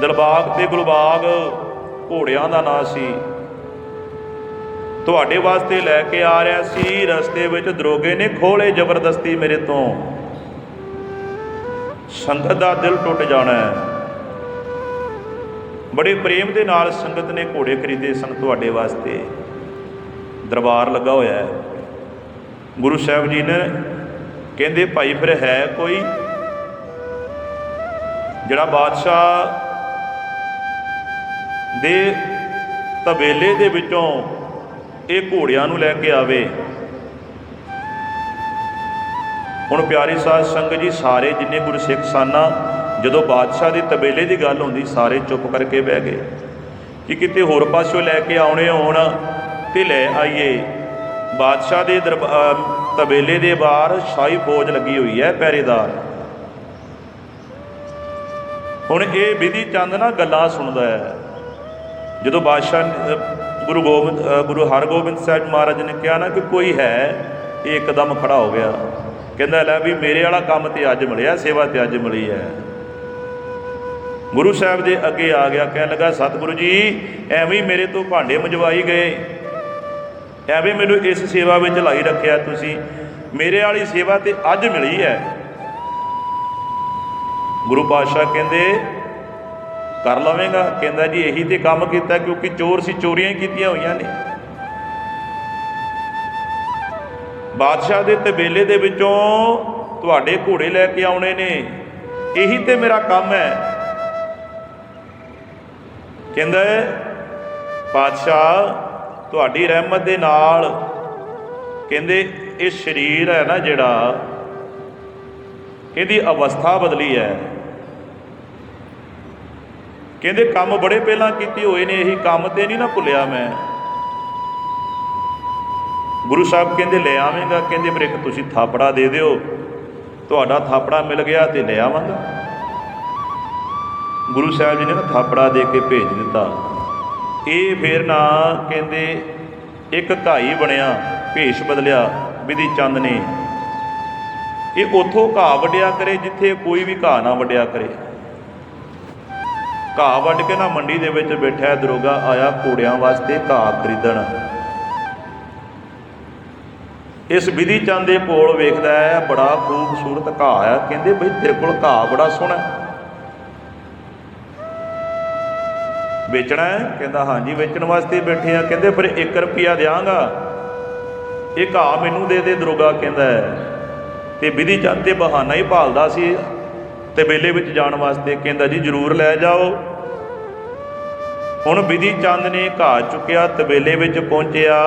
ਦਿਲਬਾਗ ਤੇ ਗੁਲਬਾਗ ਘੋੜਿਆਂ ਦਾ ਨਾਂ ਸੀ। ਤੁਹਾਡੇ ਵਾਸਤੇ ਲੈ ਕੇ ਆ ਰਿਹਾ ਸੀ, ਰਸਤੇ ਵਿੱਚ ਦਰੋਗੇ ਨੇ ਖੋਲੇ ਜ਼ਬਰਦਸਤੀ ਮੇਰੇ ਤੋਂ। ਸੰਗਤ ਦਾ ਦਿਲ ਟੁੱਟ ਜਾਣਾ ਹੈ। ਬੜੇ ਪ੍ਰੇਮ ਦੇ ਨਾਲ ਸੰਗਤ ਨੇ ਘੋੜੇ ਖਰੀਦੇ ਸਨ ਤੁਹਾਡੇ ਵਾਸਤੇ। ਦਰਬਾਰ ਲੱਗਾ ਹੋਇਆ ਹੈ। ਗੁਰੂ ਸਾਹਿਬ ਜੀ ਨੇ ਕਹਿੰਦੇ, ਭਾਈ ਫਿਰ ਹੈ ਕੋਈ? ਜਿਹੜਾ ਬਾਦਸ਼ਾਹ ਦੇ ਤਬੇਲੇ ਦੇ ਵਿੱਚੋਂ ਇਹ ਘੋੜਿਆਂ ਨੂੰ ਲੈ ਕੇ ਆਵੇ। ਹੁਣ ਪਿਆਰੇ ਸਾਧ ਸੰਗਤ ਜੀ, ਸਾਰੇ ਜਿੰਨੇ ਗੁਰਸਿੱਖ ਸਨ ਜਦੋਂ ਬਾਦਸ਼ਾਹ ਦੇ ਤਬੇਲੇ ਦੀ ਗੱਲ ਹੁੰਦੀ, ਸਾਰੇ ਚੁੱਪ ਕਰਕੇ ਬਹਿ ਗਏ ਕਿ ਕਿਤੇ ਹੋਰ ਪਾਸਿਓਂ ਲੈ ਕੇ ਆਉਣੇ ਹੋਣ ਤੇ ਲੈ ਆਈਏ। ਬਾਦਸ਼ਾਹ ਦੇ ਦਰਬਾ- ਤਬੇਲੇ ਦੇ ਬਾਹਰ ਸ਼ਾਹੀ ਫੌਜ ਲੱਗੀ ਹੋਈ ਹੈ, ਪਹਿਰੇਦਾਰ। ਹੁਣ ਇਹ ਵਿਧੀ ਚੰਦ ਨਾ ਗੱਲਾਂ ਸੁਣਦਾ ਹੈ। ਜਦੋਂ ਬਾਦਸ਼ਾਹ ਗੁਰੂ ਗੋਬਿੰਦ ਗੁਰੂ ਹਰਗੋਬਿੰਦ ਸਾਹਿਬ ਮਹਾਰਾਜ ਨੇ ਕਿਹਾ ਨਾ ਕਿ ਕੋਈ ਹੈ, ਇਹ ਇੱਕਦਮ ਖੜਾ ਹੋ ਗਿਆ। ਕਹਿੰਦਾ, ਲੈ ਵੀ ਮੇਰੇ ਵਾਲਾ ਕੰਮ ਤੇ ਅੱਜ ਮਿਲਿਆ, ਸੇਵਾ ਤੇ ਅੱਜ ਮਿਲੀ ਹੈ। ਗੁਰੂ ਸਾਹਿਬ ਦੇ ਅੱਗੇ ਆ ਗਿਆ, ਕਹਿਣ ਲੱਗਾ, ਸਤਿਗੁਰੂ ਜੀ, ਐਵੇਂ ਮੇਰੇ ਤੋਂ ਭਾਂਡੇ ਮਜਵਾਈ ਗਏ। ਐਵੇਂ ਮੈਨੂੰ ਇਸ ਸੇਵਾ ਵਿੱਚ ਲਾਈ ਰੱਖਿਆ ਤੁਸੀਂ। ਮੇਰੇ ਵਾਲੀ ਸੇਵਾ ਤੇ ਅੱਜ ਮਿਲੀ ਹੈ ਗੁਰੂ ਪਾਤਸ਼ਾਹ ਕਹਿੰਦੇ, ਕਰ ਲਵੇਂਗਾ। ਕਹਿੰਦਾ, ਜੀ, ਇਹੀ ਤੇ ਕੰਮ ਕੀਤਾ ਕਿਉਂਕਿ ਚੋਰ ਸੀ, ਚੋਰੀਆਂ ਕੀਤੀਆਂ ਹੋਈਆਂ ਨੇ। ਬਾਦਸ਼ਾਹ ਦੇ ਤਬੇਲੇ ਦੇ ਵਿੱਚੋਂ ਤੁਹਾਡੇ ਘੋੜੇ ਲੈ ਕੇ ਆਉਣੇ ਨੇ। ਇਹੀ ਤੇ ਮੇਰਾ ਕੰਮ ਹੈ ਕਹਿੰਦਾ ਪਾਤਸ਼ਾਹ ਤੁਹਾਡੀ ਰਹਿਮਤ ਦੇ ਨਾਲ। ਕਹਿੰਦੇ, ਇਹ ਸਰੀਰ ਹੈ ਨਾ ਜਿਹੜਾ, ਇਹਦੀ ਅਵਸਥਾ ਬਦਲੀ ਹੈ। ਕਹਿੰਦੇ, ਕੰਮ ਬੜੇ ਪਹਿਲਾਂ ਕੀਤੇ ਹੋਏ ਨੇ, ਇਹੀ ਕੰਮ ਤੇ ਨਹੀਂ ਨਾ ਭੁੱਲਿਆ ਮੈਂ। ਗੁਰੂ ਸਾਹਿਬ ਕਹਿੰਦੇ, ਲੈ ਆਵੇਂਗਾ। ਕਹਿੰਦੇ ਮੇਰੇ ਇੱਕ ਤੁਸੀਂ ਥਾਪੜਾ ਦੇ ਦਿਓ। ਤੁਹਾਡਾ ਥਾਪੜਾ ਮਿਲ ਗਿਆ ਤੇ ਲੈ ਆਵਾਂਗਾ। ਗੁਰੂ ਸਾਹਿਬ ਜੀ ਨੇ ਨਾ ਥਾਪੜਾ ਦੇ ਕੇ ਭੇਜ ਦਿੱਤਾ। ਇਹ ਫੇਰ ਨਾ ਕਹਿੰਦੇ ਇੱਕ ਘਾਈ ਬਣਿਆ, ਭੇਸ਼ ਬਦਲਿਆ ਵਿਧੀ ਚੰਦ ਨੇ। ਇਹ ਉਥੋਂ ਘਾਹ ਵੱਡਿਆ ਕਰੇ ਜਿੱਥੇ ਕੋਈ ਵੀ ਘਾਹ ਨਾ ਵੱਡਿਆ ਕਰੇ। ਘਾਹ ਵੱਢ ਕੇ ਨਾ ਮੰਡੀ ਦੇ ਵਿੱਚ ਬੈਠਾ ਦਰੋਗਾ, ਆਇਆ ਘੋੜਿਆਂ ਵਾਸਤੇ ਘਾਹ ਖਰੀਦਣ। ਇਸ ਵਿਧੀ ਚੰਦ ਦੇ ਕੋਲ ਵੇਖਦਾ ਹੈ, ਬੜਾ ਖੂਬਸੂਰਤ ਘਾਹ ਆ ਕਹਿੰਦੇ ਬਈ ਤੇਰੇ ਕੋਲ ਘਾਹ ਬੜਾ ਸੋਹਣਾ ਵੇਚਣਾ ਹੈ? ਕਹਿੰਦਾ, ਹਾਂਜੀ, ਵੇਚਣ ਵਾਸਤੇ ਬੈਠੇ ਆ। ਕਹਿੰਦੇ, ਫਿਰ 1 ਰੁਪਿਆ ਦਿਆਂਗਾ। ਇਹ ਘਾਹ ਮੈਨੂੰ ਦੇ ਦੇ, ਦਰੋਗਾ, ਕਹਿੰਦਾ ਹੈ। ਤੇ ਵਿਧੀ ਚੰਦ ਤੇ ਬਹਾਨਾ ਹੀ ਭਾਲਦਾ ਸੀ ਤੇ ਬੇਲੇ ਵਿੱਚ ਜਾਣ ਵਾਸਤੇ ਕਹਿੰਦਾ, ਜੀ, ਜ਼ਰੂਰ ਲੈ ਜਾਓ। ਹੁਣ ਵਿਧੀ ਚੰਦ ਨੇ ਘਾਹ ਚੁੱਕਿਆ ਤਬੇਲੇ ਵਿੱਚ ਪਹੁੰਚਿਆ।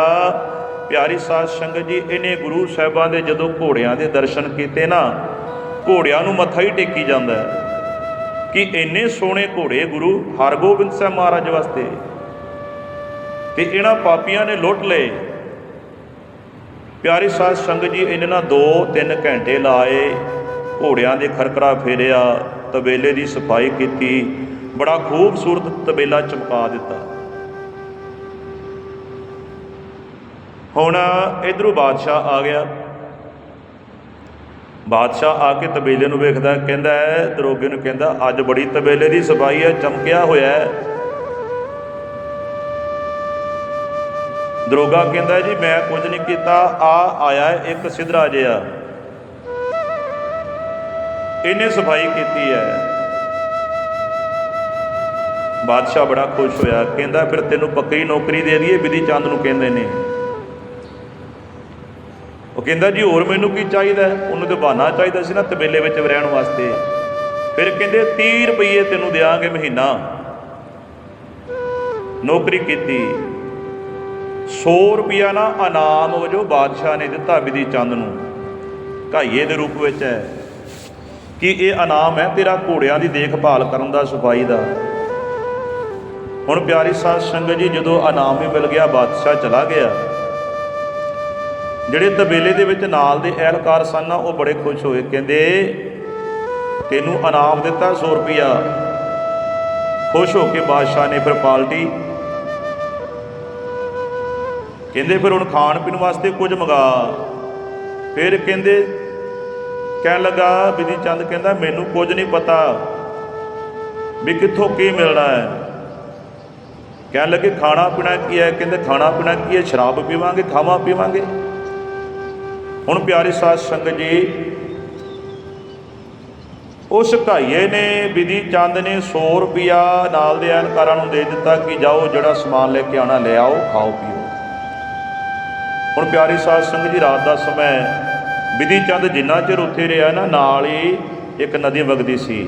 ਪਿਆਰੀ ਸਾਧ ਸੰਗਤ ਜੀ, ਇਹਨੇ ਗੁਰੂ ਸਾਹਿਬਾਂ ਦੇ ਜਦੋਂ ਘੋੜਿਆਂ ਦੇ ਦਰਸ਼ਨ ਕੀਤੇ ਨਾ, ਘੋੜਿਆਂ ਨੂੰ ਮੱਥਾ ਹੀ ਟੇਕੀ ਜਾਂਦਾ ਹੈ। ਕਿ ਇੰਨੇ ਸੋਹਣੇ ਘੋੜੇ ਗੁਰੂ ਹਰਗੋਬਿੰਦ ਸਾਹਿਬ ਮਹਾਰਾਜ ਵਾਸਤੇ ਤੇ ਇਹਨਾਂ ਪਾਪੀਆਂ ਨੇ ਲੁੱਟ ਲਏ। ਪਿਆਰੇ ਸਾਧ ਸੰਗਤ ਜੀ ਇਹਨਾਂ ਨਾਲ 2-3 ਘੰਟੇ ਲਾਏ, ਘੋੜਿਆਂ ਦੇ ਖਰਕਰਾ ਫੇਰਿਆ, ਤਬੇਲੇ ਦੀ ਸਫ਼ਾਈ ਕੀਤੀ, ਬੜਾ ਖੂਬਸੂਰਤ ਤਬੇਲਾ ਚਮਕਾ ਦਿੱਤਾ। ਹੁਣ ਇਧਰੋਂ ਬਾਦਸ਼ਾਹ ਆ ਗਿਆ। ਬਾਦਸ਼ਾਹ ਆ ਕੇ ਤਬੇਲੇ ਨੂੰ ਵੇਖਦਾ, ਕਹਿੰਦਾ ਹੈ ਦਰੋਗੇ ਨੂੰ ਕਹਿੰਦਾ, ਅੱਜ ਬੜੀ ਤਬੇਲੇ ਦੀ ਸਫ਼ਾਈ ਹੈ ਚਮਕਿਆ ਹੋਇਆ ਹੈ ਦਰੋਗਾ ਕਹਿੰਦਾ, ਜੀ, ਮੈਂ ਕੁਝ ਨਹੀਂ ਕੀਤਾ, ਆ ਆਇਆ ਹੈ ਇੱਕ ਸਿਧਰਾ ਜਿਹਾ। ਇਹਨੇ ਸਫ਼ਾਈ ਕੀਤੀ ਹੈ ਬਾਦਸ਼ਾਹ ਬੜਾ ਖੁਸ਼ ਹੋਇਆ, ਕਹਿੰਦਾ, ਫਿਰ ਤੈਨੂੰ ਪੱਕੀ ਨੌਕਰੀ ਦੇ ਦਈਏ ਵਿਧੀ ਚੰਦ ਨੂੰ ਕਹਿੰਦੇ ਨੇ। ਉਹ ਕਹਿੰਦਾ ਜੀ, ਹੋਰ ਮੈਨੂੰ ਕੀ ਚਾਹੀਦਾ? ਉਹਨੂੰ ਤੇ ਬਹਾਨਾ ਚਾਹੀਦਾ ਸੀ ਨਾ ਤਬੇਲੇ ਵਿੱਚ ਰਹਿਣ ਵਾਸਤੇ। ਫਿਰ ਕਹਿੰਦੇ 30 ਰੁਪਏ ਤੈਨੂੰ ਦਿਆਂਗੇ ਮਹੀਨਾ। ਨੌਕਰੀ ਕੀਤੀ। 100 ਰੁਪਿਆ ਨਾ ਇਨਾਮ ਵਜੋਂ ਬਾਦਸ਼ਾਹ ਨੇ ਦਿੱਤਾ ਵਿਧੀ ਚੰਦ ਨੂੰ। ਘਾਈਏ ਦੇ ਰੂਪ ਵਿੱਚ ਹੈ। ਕਿ ਇਹ ਇਨਾਮ ਹੈ ਤੇਰਾ ਘੋੜਿਆਂ ਦੀ ਦੇਖਭਾਲ ਕਰਨ ਦਾ ਸਫ਼ਾਈ ਦਾ। ਹੁਣ ਪਿਆਰੀ ਸਾਧ ਸੰਗਤ ਜੀ, ਜਦੋਂ ਇਨਾਮ ਵੀ ਮਿਲ ਗਿਆ, ਬਾਦਸ਼ਾਹ ਚਲਾ ਗਿਆ। ਜਿਹੜੇ ਤਬੇਲੇ ਦੇ ਵਿੱਚ ਨਾਲ ਦੇ ਅਹਿਲਕਾਰ ਸਨ ਨਾ ਉਹ ਬੜੇ ਖੁਸ਼ ਹੋਏ, ਕਹਿੰਦੇ, ਤੈਨੂੰ ਇਨਾਮ ਦਿੱਤਾ 100 ਰੁਪਿਆ ਖੁਸ਼ ਹੋ ਕੇ ਬਾਦਸ਼ਾਹ ਨੇ ਫਿਰ ਪਾਲਟੀ। ਕਹਿੰਦੇ, ਫਿਰ ਹੁਣ ਖਾਣ ਪੀਣ ਵਾਸਤੇ ਕੁਝ ਮੰਗਾ। ਫਿਰ ਕਹਿੰਦੇ, ਕਹਿਣ ਲੱਗਾ, ਵਿਧੀ ਚੰਦ ਕਹਿੰਦਾ, ਮੈਨੂੰ ਕੁਝ ਨਹੀਂ ਪਤਾ ਵੀ ਕਿੱਥੋਂ ਕੀ ਮਿਲਣਾ ਹੈ। ਕਹਿਣ ਲੱਗੇ ਖਾਣਾ ਪੀਣਾ ਕੀ ਹੈ? ਕਹਿੰਦੇ ਖਾਣਾ ਪੀਣਾ ਕੀ ਹੈ? ਸ਼ਰਾਬ ਪੀਵਾਂਗੇ ਖਾਵਾਂ ਪੀਵਾਂਗੇ? ਹੁਣ ਪਿਆਰੀ ਸਾਧ ਸੰਗਤ ਜੀ, ਉਸ ਘਾਈਏ ਨੇ ਵਿਧੀ ਚੰਦ ਨੇ 100 ਰੁਪਿਆ ਨਾਲ ਦੇ ਐਨਕਾਰਾਂ ਨੂੰ ਦੇ ਦਿੱਤਾ ਕਿ ਜਾਓ ਜਿਹੜਾ ਸਮਾਨ ਲੈ ਕੇ ਆਣਾ ਲੈ ਆਓ, ਖਾਓ, ਪੀਓ। ਹੁਣ ਪਿਆਰੀ ਸਾਧ ਸੰਗਤ ਜੀ, ਰਾਤ ਦਾ ਸਮਾਂ ਵਿਧੀ ਚੰਦ ਜਿੰਨਾ ਚਿਰ ਉੱਥੇ ਰਿਹਾ ਨਾ, ਨਾਲ ਹੀ ਇੱਕ ਨਦੀ ਵਗਦੀ ਸੀ।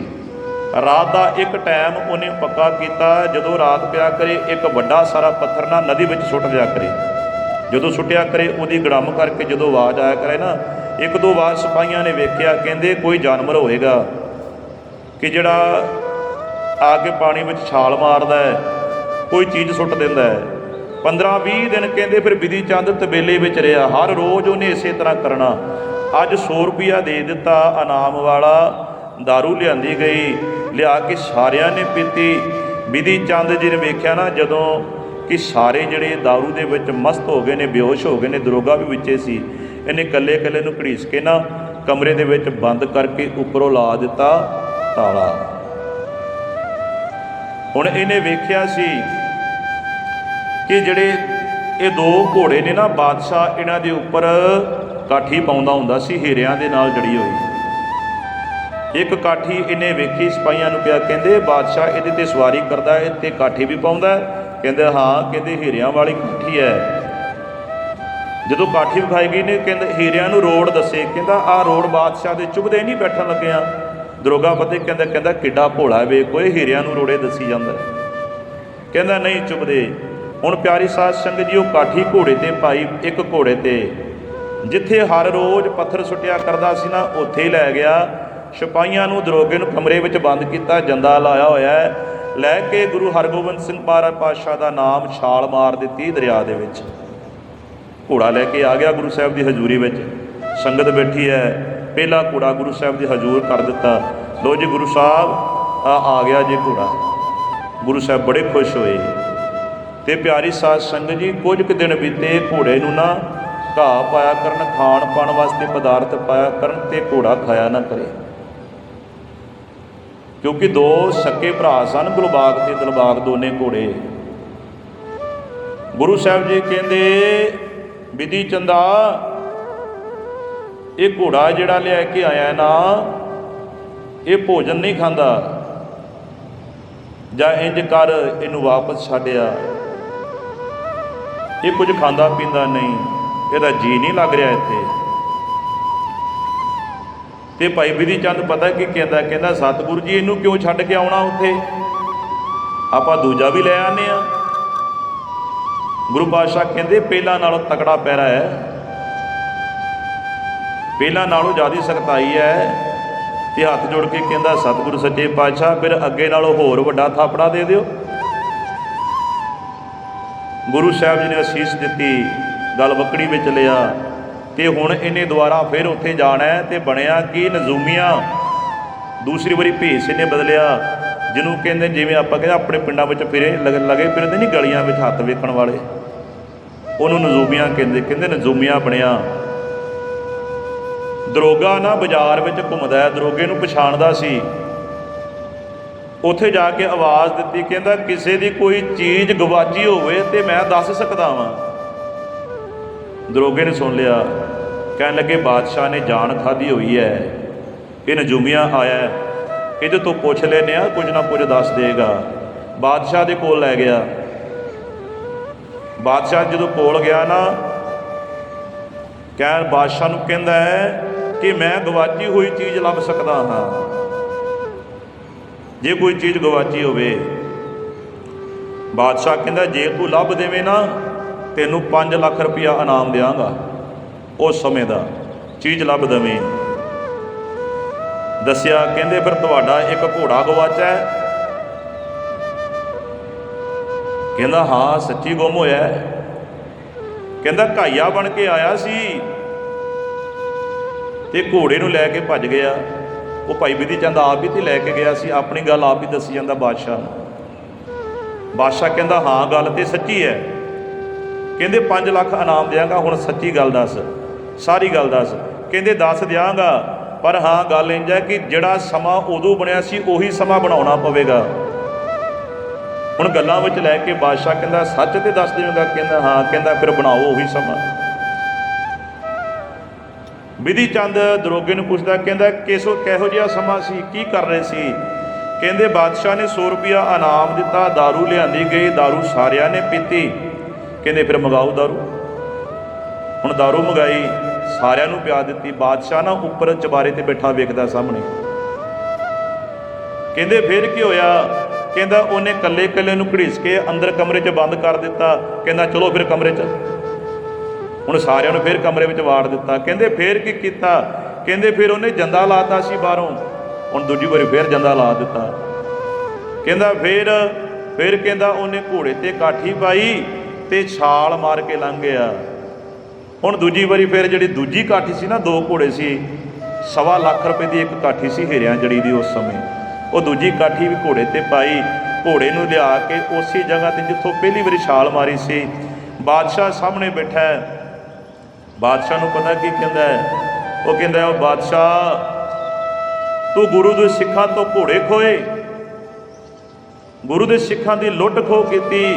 ਰਾਤ ਦਾ ਇੱਕ ਟਾਈਮ ਉਹਨੇ ਪੱਕਾ ਕੀਤਾ, ਜਦੋਂ ਰਾਤ ਪਿਆ ਕਰੇ, ਇੱਕ ਵੱਡਾ ਸਾਰਾ ਪੱਥਰ ਨਾ ਨਦੀ ਵਿੱਚ ਸੁੱਟ ਦਿਆ ਕਰੇ। ਜਦੋਂ ਸੁੱਟਿਆ ਕਰੇ, ਉਹਦੀ ਗੜਮ ਕਰਕੇ ਜਦੋਂ ਆਵਾਜ਼ ਆਇਆ ਕਰੇ ਨਾ, ਇੱਕ ਦੋ ਵਾਰ ਸਿਪਾਹੀਆਂ ਨੇ ਵੇਖਿਆ, ਕਹਿੰਦੇ ਕੋਈ ਜਾਨਵਰ ਹੋਏਗਾ, ਕਿ ਜਿਹੜਾ ਆ ਕੇ ਪਾਣੀ ਵਿੱਚ ਛਾਲ ਮਾਰਦਾ ਹੈ, ਕੋਈ ਚੀਜ਼ ਸੁੱਟ ਦਿੰਦਾ ਹੈ। 15-20 ਦਿਨ ਕਹਿੰਦੇ ਫਿਰ ਵਿਧੀ ਚੰਦ ਤਬੇਲੇ ਵਿੱਚ ਰਿਹਾ, ਹਰ ਰੋਜ਼ ਉਹਨੇ ਇਸੇ ਤਰ੍ਹਾਂ ਕਰਨਾ। ਅੱਜ 100 ਰੁਪਿਆ ਦੇ ਦਿੱਤਾ ਇਨਾਮ ਵਾਲਾ दारू ਲਿਆਂਦੀ ਗਈ, ਲਿਆ ਕੇ ਸਾਰਿਆਂ ਨੇ ਪੀਤੀ। ਵਿਧੀ ਚੰਦ ਜੀ ਨੇ ਵੇਖਿਆ ਨਾ, ਜਦੋਂ ਕਿ ਸਾਰੇ ਜਿਹੜੇ दारू ਦੇ ਵਿੱਚ ਮਸਤ ਹੋ ਗਏ ਨੇ, ਬੇਹੋਸ਼ ਹੋ ਗਏ ਨੇ, ਦਰੋਗਾ ਵੀ ਵਿੱਚੇ ਸੀ, ਇਹਨੇ ਕੱਲੇ ਕੱਲੇ ਨੂੰ ਘੜੀਸ ਕੇ ਨਾ ਕਮਰੇ ਦੇ ਵਿੱਚ ਬੰਦ ਕਰਕੇ ਉੱਪਰੋਂ ਲਾ ਦਿੱਤਾ ਤਾਲਾ। ਹੁਣ ਇਹਨੇ ਵੇਖਿਆ ਸੀ ਕਿ ਜਿਹੜੇ ਇਹ ਦੋ ਘੋੜੇ ਨੇ ਨਾ, ਬਾਦਸ਼ਾਹ ਇਹਨਾਂ ਦੇ ਉੱਪਰ ਕਾਠੀ ਪਾਉਂਦਾ ਹੁੰਦਾ ਸੀ, ਹੀਰਿਆਂ ਦੇ ਨਾਲ ਜੜੀ ਹੋਈ। ਇੱਕ ਕਾਠੀ ਇਹਨੇ ਵੇਖੀ, ਸਿਪਾਹੀਆਂ ਨੂੰ ਕਿਹਾ, ਕਹਿੰਦੇ ਬਾਦਸ਼ਾਹ ਇਹਦੇ ਤੇ ਸਵਾਰੀ ਕਰਦਾ ਹੈ ਤੇ ਕਾਠੀ ਵੀ ਪਾਉਂਦਾ ਹੈ। ਕਹਿੰਦੇ, ਹਾਂ, ਕਹਿੰਦੇ, ਹੀਰਿਆਂ ਵਾਲੀ ਕਾਠੀ ਹੈ। ਜਦੋਂ ਕਾਠੀ ਵਿਖਾਈ ਗਈ ਨੇ, ਕਹਿੰਦੇ, ਹੀਰਿਆਂ ਨੂੰ ਰੋਡ ਦੱਸੇ। ਕਹਿੰਦਾ, ਆਹ ਰੋਡ ਬਾਦਸ਼ਾਹ ਦੇ ਚੁਭਦੇ ਨਹੀਂ ਬੈਠਣ ਲੱਗਿਆ। ਦਰੋਗਾ ਪਤੇ ਕਹਿੰਦਾ ਕਹਿੰਦਾ, ਕਿੱਡਾ ਭੋਲਾ ਵੇ ਕੋਈ ਹੀਰਿਆਂ ਨੂੰ ਰੋੜੇ ਦੱਸੀ ਜਾਂਦਾ। ਕਹਿੰਦਾ, ਨਹੀਂ ਚੁਭਦੇ। ਹੁਣ ਪਿਆਰੀ ਸਾਧ ਸੰਗਤ ਜੀ ਉਹ ਕਾਠੀ ਘੋੜੇ ਤੇ ਪਾਈ ਇੱਕ ਘੋੜੇ ਤੇ। ਜਿੱਥੇ ਹਰ ਰੋਜ਼ ਪੱਥਰ ਸੁੱਟਿਆ ਕਰਦਾ ਸੀ ਨਾ, ਉੱਥੇ ਹੀ ਲੈ ਗਿਆ। ਸਿਪਾਹੀਆਂ ਨੂੰ ਦਰੋਗੇ ਨੂੰ ਕਮਰੇ ਵਿੱਚ ਬੰਦ ਕੀਤਾ, ਜੰਦਾ ਲਾਇਆ ਹੋਇਆ ਹੈ। ਲੈ ਕੇ ਗੁਰੂ ਹਰਗੋਬਿੰਦ ਸਿੰਘ ਪਾਰਾ ਪਾਤਸ਼ਾਹ ਦਾ ਨਾਮ ਛਾਲ ਮਾਰ ਦਿੱਤੀ ਦਰਿਆ ਦੇ ਵਿੱਚ। ਘੋੜਾ ਲੈ ਕੇ ਆ ਗਿਆ ਗੁਰੂ ਸਾਹਿਬ ਦੀ ਹਜ਼ੂਰੀ ਵਿੱਚ। ਸੰਗਤ ਬੈਠੀ ਹੈ। ਪਹਿਲਾ ਘੋੜਾ ਗੁਰੂ ਸਾਹਿਬ ਦੀ ਹਜ਼ੂਰ ਕਰ ਦਿੱਤਾ। ਲੋ ਜੀ ਗੁਰੂ ਸਾਹਿਬ, ਆ ਆ ਗਿਆ ਜੀ ਘੋੜਾ। ਗੁਰੂ ਸਾਹਿਬ ਬੜੇ ਖੁਸ਼ ਹੋਏ। ਤੇ ਪਿਆਰੀ ਸਾਧ ਸੰਗਤ ਜੀ, ਕੁਝ ਕੁ ਦਿਨ ਬੀਤੇ ਘੋੜੇ ਨੂੰ ਨਾ ਘਾਹ ਪਾਇਆ ਕਰਨ ਖਾਣ ਪਾਣ ਵਾਸਤੇ ਪਦਾਰਥ ਪਾਇਆ ਕਰਨ ਤੇ ਘੋੜਾ ਖਾਇਆ ਨਾ ਕਰੇ। ਕਿਉਂਕਿ ਦੋ ਸੱਕੇ ਭਰਾ ਸਨ, ਗੁਲਬਾਗ ਤੇ ਦਿਲਬਾਗ, ਦੋਨੇ ਘੋੜੇ। ਗੁਰੂ ਸਾਹਿਬ ਜੀ ਕਹਿੰਦੇ ਵਿਧੀ ਚੰਦਾ, ਇਹ ਘੋੜਾ ਜਿਹੜਾ ਲਿਆ ਕੇ ਆਇਆ ਨਾ, ਇਹ ਭੋਜਨ ਨਹੀਂ ਖਾਂਦਾ। ਜਾਂ ਇੰਜ ਕਰ, ਇਹਨੂੰ ਵਾਪਸ ਛੱਡਿਆ। ਇਹ ਕੁਝ ਖਾਂਦਾ ਪੀਂਦਾ ਨਹੀਂ, ਇਹਦਾ ਜੀ ਨਹੀਂ ਲੱਗ ਰਿਹਾ ਇੱਥੇ। ਤੇ ਭਾਈ ਵਿਧੀ ਚੰਦ ਪਤਾ ਕੀ ਕਹਿੰਦਾ? ਕਹਿੰਦਾ, ਸਤਿਗੁਰੂ ਜੀ, ਇਹਨੂੰ ਕਿਉਂ ਛੱਡ ਕੇ ਆਉਣਾ ਉੱਥੇ? ਆਪਾਂ ਦੂਜਾ ਵੀ ਲੈ ਆਨੇ ਆ ਗੁਰੂ ਪਾਤਸ਼ਾਹ ਕਹਿੰਦੇ, ਪਹਿਲਾਂ ਨਾਲੋਂ ਤਕੜਾ ਪੈਰਾ ਹੈ। ਪਹਿਲਾਂ ਨਾਲੋਂ ਜ਼ਿਆਦਾ ਸਖਤਾਈ ਹੈ। ਤੇ ਹੱਥ ਜੋੜ ਕੇ ਕਹਿੰਦਾ, ਸਤਿਗੁਰੂ ਸੱਚੇ ਪਾਤਸ਼ਾਹ, ਫਿਰ ਅੱਗੇ ਨਾਲੋਂ ਹੋਰ ਵੱਡਾ ਥਾਪੜਾ ਦੇ ਦਿਓ। ਗੁਰੂ ਸਾਹਿਬ ਜੀ ਨੇ ਅਸੀਸ ਦਿੱਤੀ, ਗਲ ਬੱਕੜੀ ਵਿੱਚ ਲਿਆ। ਤੇ ਹੁਣ ਇਹਨੇ ਦੁਬਾਰਾ ਫਿਰ ਉੱਥੇ ਜਾਣਾ ਹੈ ਤੇ ਬਣਿਆ ਕਿ ਨਜ਼ੂਮੀਆਂ? ਦੂਸਰੀ ਵਾਰੀ ਭੇਸ ਇਹਨੇ ਬਦਲਿਆ, ਜਿਹਨੂੰ ਕਹਿੰਦੇ ਜਿਵੇਂ ਆਪਾਂ ਕਹਿੰਦੇ ਆਪਣੇ ਪਿੰਡਾਂ ਵਿੱਚ ਫਿਰੇ, ਲਗ- ਲਗੇ ਫਿਰਦੇ ਨਹੀਂ ਗਲੀਆਂ ਵਿੱਚ ਹੱਥ ਵੇਖਣ ਵਾਲੇ। ਉਹਨੂੰ ਨਜ਼ੂਮੀਆਂ ਕਹਿੰਦੇ ਕਹਿੰਦੇ ਨਜ਼ੂਮੀਆਂ ਬਣਿਆ। ਦਰੋਗਾ ਨਾ ਬਾਜ਼ਾਰ ਵਿੱਚ ਘੁੰਮਦਾ ਦਰੋਗੇ ਨੂੰ ਪਛਾਣਦਾ ਸੀ। ਉੱਥੇ ਜਾ ਕੇ ਆਵਾਜ਼ ਦਿੱਤੀ, ਕਹਿੰਦਾ ਕਿਸੇ ਦੀ ਕੋਈ ਚੀਜ਼ ਗਵਾਚੀ ਹੋਵੇ ਤੇ ਮੈਂ ਦੱਸ ਸਕਦਾ ਵਾਂ। ਦਰੋਗੇ ਨੇ ਸੁਣ ਲਿਆ। ਕਹਿਣ ਲੱਗੇ, ਬਾਦਸ਼ਾਹ ਨੇ ਜਾਨ ਖਾਦੀ ਹੋਈ ਹੈ ਇਹ ਨਜੂਮੀਆਂ ਆਇਆ ਇਹਦੇ ਤੋਂ ਪੁੱਛ ਲੈਨੇ ਆ, ਕੁਝ ਨਾ ਕੁਝ ਦੱਸ ਦੇਗਾ। ਬਾਦਸ਼ਾਹ ਦੇ ਕੋਲ ਲੈ ਗਿਆ। ਬਾਦਸ਼ਾਹ ਜਦੋਂ ਕੋਲ ਗਿਆ ਨਾ, ਕਹਿਣ, ਬਾਦਸ਼ਾਹ ਨੂੰ ਕਹਿੰਦਾ ਹੈ ਕਿ ਮੈਂ ਗਵਾਚੀ ਹੋਈ ਚੀਜ਼ ਲੱਭ ਸਕਦਾ ਹਾਂ। ਜੇ ਕੋਈ ਚੀਜ਼ ਗਵਾਚੀ ਹੋਵੇ। ਬਾਦਸ਼ਾਹ ਕਹਿੰਦਾ, ਜੇ ਤੂੰ ਲੱਭ ਦੇਵੇਂ ਨਾ ਤੈਨੂੰ 5 ਲੱਖ ਰੁਪਇਆ ਇਨਾਮ ਦਿਆਂਗਾ, ਉਸ ਸਮੇਂ ਦਾ ਚੀਜ਼ ਲੱਭ ਦਵੇਂ। ਦੱਸਿਆ, ਕਹਿੰਦੇ, ਫਿਰ ਤੁਹਾਡਾ ਇੱਕ ਘੋੜਾ ਗਵਾਚਾ ਹੈ? ਕਹਿੰਦਾ, ਹਾਂ, ਸੱਚੀ ਗੁੰਮ ਹੋਇਆ ਕਹਿੰਦਾ, ਘਾਈਆ ਬਣ ਕੇ ਆਇਆ ਸੀ ਤੇ ਘੋੜੇ ਨੂੰ ਲੈ ਕੇ ਭੱਜ ਗਿਆ। ਉਹ ਭਾਈ ਵਿਧੀ ਚੰਦ ਆਪ ਹੀ ਤੇ ਲੈ ਕੇ ਗਿਆ ਸੀ, ਆਪਣੀ ਗੱਲ ਆਪ ਹੀ ਦੱਸੀ ਜਾਂਦਾ ਬਾਦਸ਼ਾਹ ਨੂੰ। ਬਾਦਸ਼ਾਹ ਕਹਿੰਦਾ, ਹਾਂ, ਗੱਲ ਤੇ ਸੱਚੀ ਹੈ। ਕਹਿੰਦੇ 5 ਲੱਖ ਇਨਾਮ ਦਿਆਂਗਾ ਹੁਣ ਸੱਚੀ ਗੱਲ ਦੱਸ ਸਾਰੀ ਗੱਲ ਦੱਸ ਕਹਿੰਦੇ ਦੱਸ ਦਿਆਂਗਾ ਪਰ ਹਾਂ ਗੱਲ ਇੰਜ ਹੈ ਕਿ ਜਿਹੜਾ ਸਮਾਂ ਉਦੋਂ ਬਣਿਆ ਸੀ ਉਹੀ ਸਮਾਂ ਬਣਾਉਣਾ ਪਵੇਗਾ ਹੁਣ ਗੱਲਾਂ ਵਿੱਚ ਲੈ ਕੇ ਬਾਦਸ਼ਾਹ ਕਹਿੰਦਾ ਸੱਚ ਤੇ ਦੱਸ ਦੇਵੇਂਗਾ ਕਹਿੰਦਾ ਹਾਂ ਕਹਿੰਦਾ ਫਿਰ ਬਣਾਓ ਉਹੀ ਸਮਾਂ ਵਿਧੀ ਚੰਦ ਦਰੋਗੇ ਨੂੰ ਪੁੱਛਦਾ ਕਹਿੰਦਾ ਕਿਸੋ ਕਿਹੋ ਜਿਹਾ ਸਮਾਂ ਸੀ ਕੀ ਕਰ ਰਹੇ ਸੀ ਕਹਿੰਦੇ ਬਾਦਸ਼ਾਹ ਨੇ 100 ਰੁਪਿਆ ਇਨਾਮ ਦਿੱਤਾ दारू ਲਿਆਂਦੀ ਗਈ दारू ਸਾਰਿਆਂ ਨੇ ਪੀਤੀ ਕਹਿੰਦੇ ਫਿਰ ਮੰਗਾਓ दारू ਹੁਣ दारू ਮੰਗਾਈ ਸਾਰਿਆਂ ਨੂੰ ਪਿਆ ਦਿੱਤੀ ਬਾਦਸ਼ਾਹ ਨਾ ਉੱਪਰ ਚਬਾਰੇ ਤੇ ਬੈਠਾ ਵੇਖਦਾ ਸਾਹਮਣੇ ਕਹਿੰਦੇ ਫਿਰ ਕੀ ਹੋਇਆ ਕਹਿੰਦਾ ਉਹਨੇ ਕੱਲੇ ਕੱਲੇ ਨੂੰ ਘੜੀਸ ਕੇ ਅੰਦਰ ਕਮਰੇ 'ਚ ਬੰਦ ਕਰ ਦਿੱਤਾ ਕਹਿੰਦਾ ਚਲੋ ਫਿਰ ਕਮਰੇ 'ਚ ਹੁਣ ਸਾਰਿਆਂ ਨੂੰ ਫਿਰ ਕਮਰੇ ਵਿੱਚ ਵਾੜ ਦਿੱਤਾ ਕਹਿੰਦੇ ਫਿਰ ਕੀ ਕੀਤਾ ਕਹਿੰਦੇ ਫਿਰ ਉਹਨੇ ਜੰਦਾ ਲਾਤਾ ਸੀ ਬਾਹਰੋਂ ਹੁਣ ਦੂਜੀ ਵਾਰੀ ਫਿਰ ਜੰਦਾ ਲਾ ਦਿੱਤਾ ਕਹਿੰਦਾ ਫਿਰ ਫਿਰ ਕਹਿੰਦਾ ਉਹਨੇ ਘੋੜੇ ਤੇ ਕਾਠੀ ਪਾਈ ਤੇ ਛਾਲ ਮਾਰ ਕੇ ਲੰਘ ਗਿਆ। ਹੁਣ ਦੂਜੀ ਵਾਰੀ ਫਿਰ ਜਿਹੜੀ ਦੂਜੀ ਕਾਠੀ ਸੀ ਨਾ, ਦੋ ਘੋੜੇ ਸੀ, ਸਵਾ ਲੱਖ ਰੁਪਏ ਦੀ ਇੱਕ ਕਾਠੀ ਸੀ ਹੀਰਿਆਂ ਜੜੀ ਦੀ ਉਸ ਸਮੇਂ। ਉਹ ਦੂਜੀ ਕਾਠੀ ਵੀ ਘੋੜੇ ਤੇ ਪਾਈ, ਘੋੜੇ ਨੂੰ ਲਿਆ ਕੇ ਉਸੇ ਜਗ੍ਹਾ ਤੇ ਜਿੱਥੋਂ ਪਹਿਲੀ ਵਾਰੀ ਛਾਲ ਮਾਰੀ ਸੀ, ਬਾਦਸ਼ਾਹ ਸਾਹਮਣੇ ਬੈਠਾ ਹੈ। ਬਾਦਸ਼ਾਹ ਨੂੰ ਪਤਾ ਕੀ ਕਹਿੰਦਾ ਹੈ? ਉਹ ਕਹਿੰਦਾ ਉਹ ਬਾਦਸ਼ਾਹ, ਤੂੰ ਗੁਰੂ ਦੇ ਸਿੱਖਾਂ ਤੋਂ ਘੋੜੇ ਖੋਏ। ਗੁਰੂ ਦੇ ਸਿੱਖਾਂ ਦੀ ਲੁੱਟ ਖੋ ਕੀਤੀ।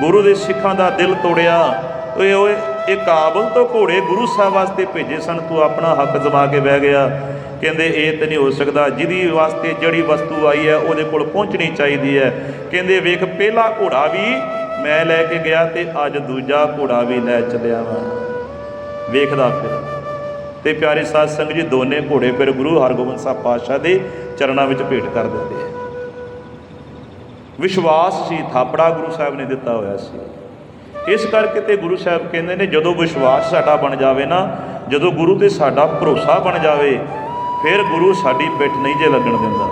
ਗੁਰੂ ਦੇ ਸਿੱਖਾਂ ਦਾ ਦਿਲ ਤੋੜਿਆ। ਓਏ ਓਏ, ਇਹ ਕਾਬਲ ਤੋਂ ਘੋੜੇ ਗੁਰੂ ਸਾਹਿਬ ਵਾਸਤੇ ਭੇਜੇ ਸਨ, ਤੂੰ ਆਪਣਾ ਹੱਕ ਜਮਾ ਕੇ ਬਹਿ ਗਿਆ। ਕਹਿੰਦੇ, ਇਹ ਤੇ ਨਹੀਂ ਹੋ ਸਕਦਾ, ਜਿਹਦੀ ਵਾਸਤੇ ਜਿਹੜੀ ਵਸਤੂ ਆਈ ਹੈ, ਉਹਦੇ ਕੋਲ ਪਹੁੰਚਣੀ ਚਾਹੀਦੀ ਹੈ। ਕਹਿੰਦੇ, ਵੇਖ, ਪਹਿਲਾ ਘੋੜਾ ਵੀ ਮੈਂ ਲੈ ਕੇ ਗਿਆ ਤੇ ਅੱਜ ਦੂਜਾ ਘੋੜਾ ਵੀ ਲੈ ਚੱਲਿਆ ਵਾਂ। ਵੇਖਦਾ ਫਿਰ। ਤੇ ਪਿਆਰੇ ਸਾਧ ਸੰਗਤ ਜੀ, ਦੋਨੇ ਘੋੜੇ ਫਿਰ ਗੁਰੂ ਹਰਗੋਬਿੰਦ ਸਾਹਿਬ ਪਾਤਸ਼ਾਹ ਦੇ ਚਰਨਾਂ ਵਿੱਚ ਭੇਟ ਕਰ ਦਿੰਦੇ ਆ ਵਿਸ਼ਵਾਸ ਸੀ, ਥਾਪੜਾ ਗੁਰੂ ਸਾਹਿਬ ਨੇ ਦਿੱਤਾ ਹੋਇਆ ਸੀ। ਇਸ ਕਰਕੇ ਤੇ ਗੁਰੂ ਸਾਹਿਬ ਕਹਿੰਦੇ ਨੇ, ਜਦੋਂ ਵਿਸ਼ਵਾਸ ਸਾਡਾ ਬਣ ਜਾਵੇ ਨਾ, ਜਦੋਂ ਗੁਰੂ ਤੇ ਸਾਡਾ ਭਰੋਸਾ ਬਣ ਜਾਵੇ, ਫਿਰ ਗੁਰੂ ਸਾਡੀ ਪਿੱਠ ਨਹੀਂ ਜੇ ਲੱਗਣ ਦਿੰਦਾ।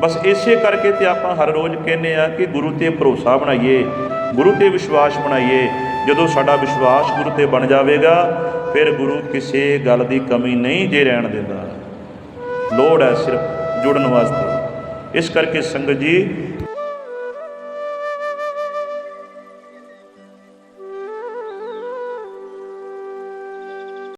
ਬਸ ਇਸੇ ਕਰਕੇ ਤੇ ਆਪਾਂ ਹਰ ਰੋਜ਼ ਕਹਿੰਦੇ ਆ ਕਿ ਗੁਰੂ ਤੇ ਭਰੋਸਾ ਬਣਾਈਏ, ਗੁਰੂ ਤੇ ਵਿਸ਼ਵਾਸ ਬਣਾਈਏ। ਜਦੋਂ ਸਾਡਾ ਵਿਸ਼ਵਾਸ ਗੁਰੂ ਤੇ ਬਣ ਜਾਵੇਗਾ, ਫਿਰ ਗੁਰੂ ਕਿਸੇ ਗੱਲ ਦੀ ਕਮੀ ਨਹੀਂ ਜੇ ਰਹਿਣ ਦਿੰਦਾ। ਲੋੜ ਹੈ ਸਿਰਫ ਜੁੜਨ ਵਾਸਤੇ। ਇਸ ਕਰਕੇ ਸੰਗਤ ਜੀ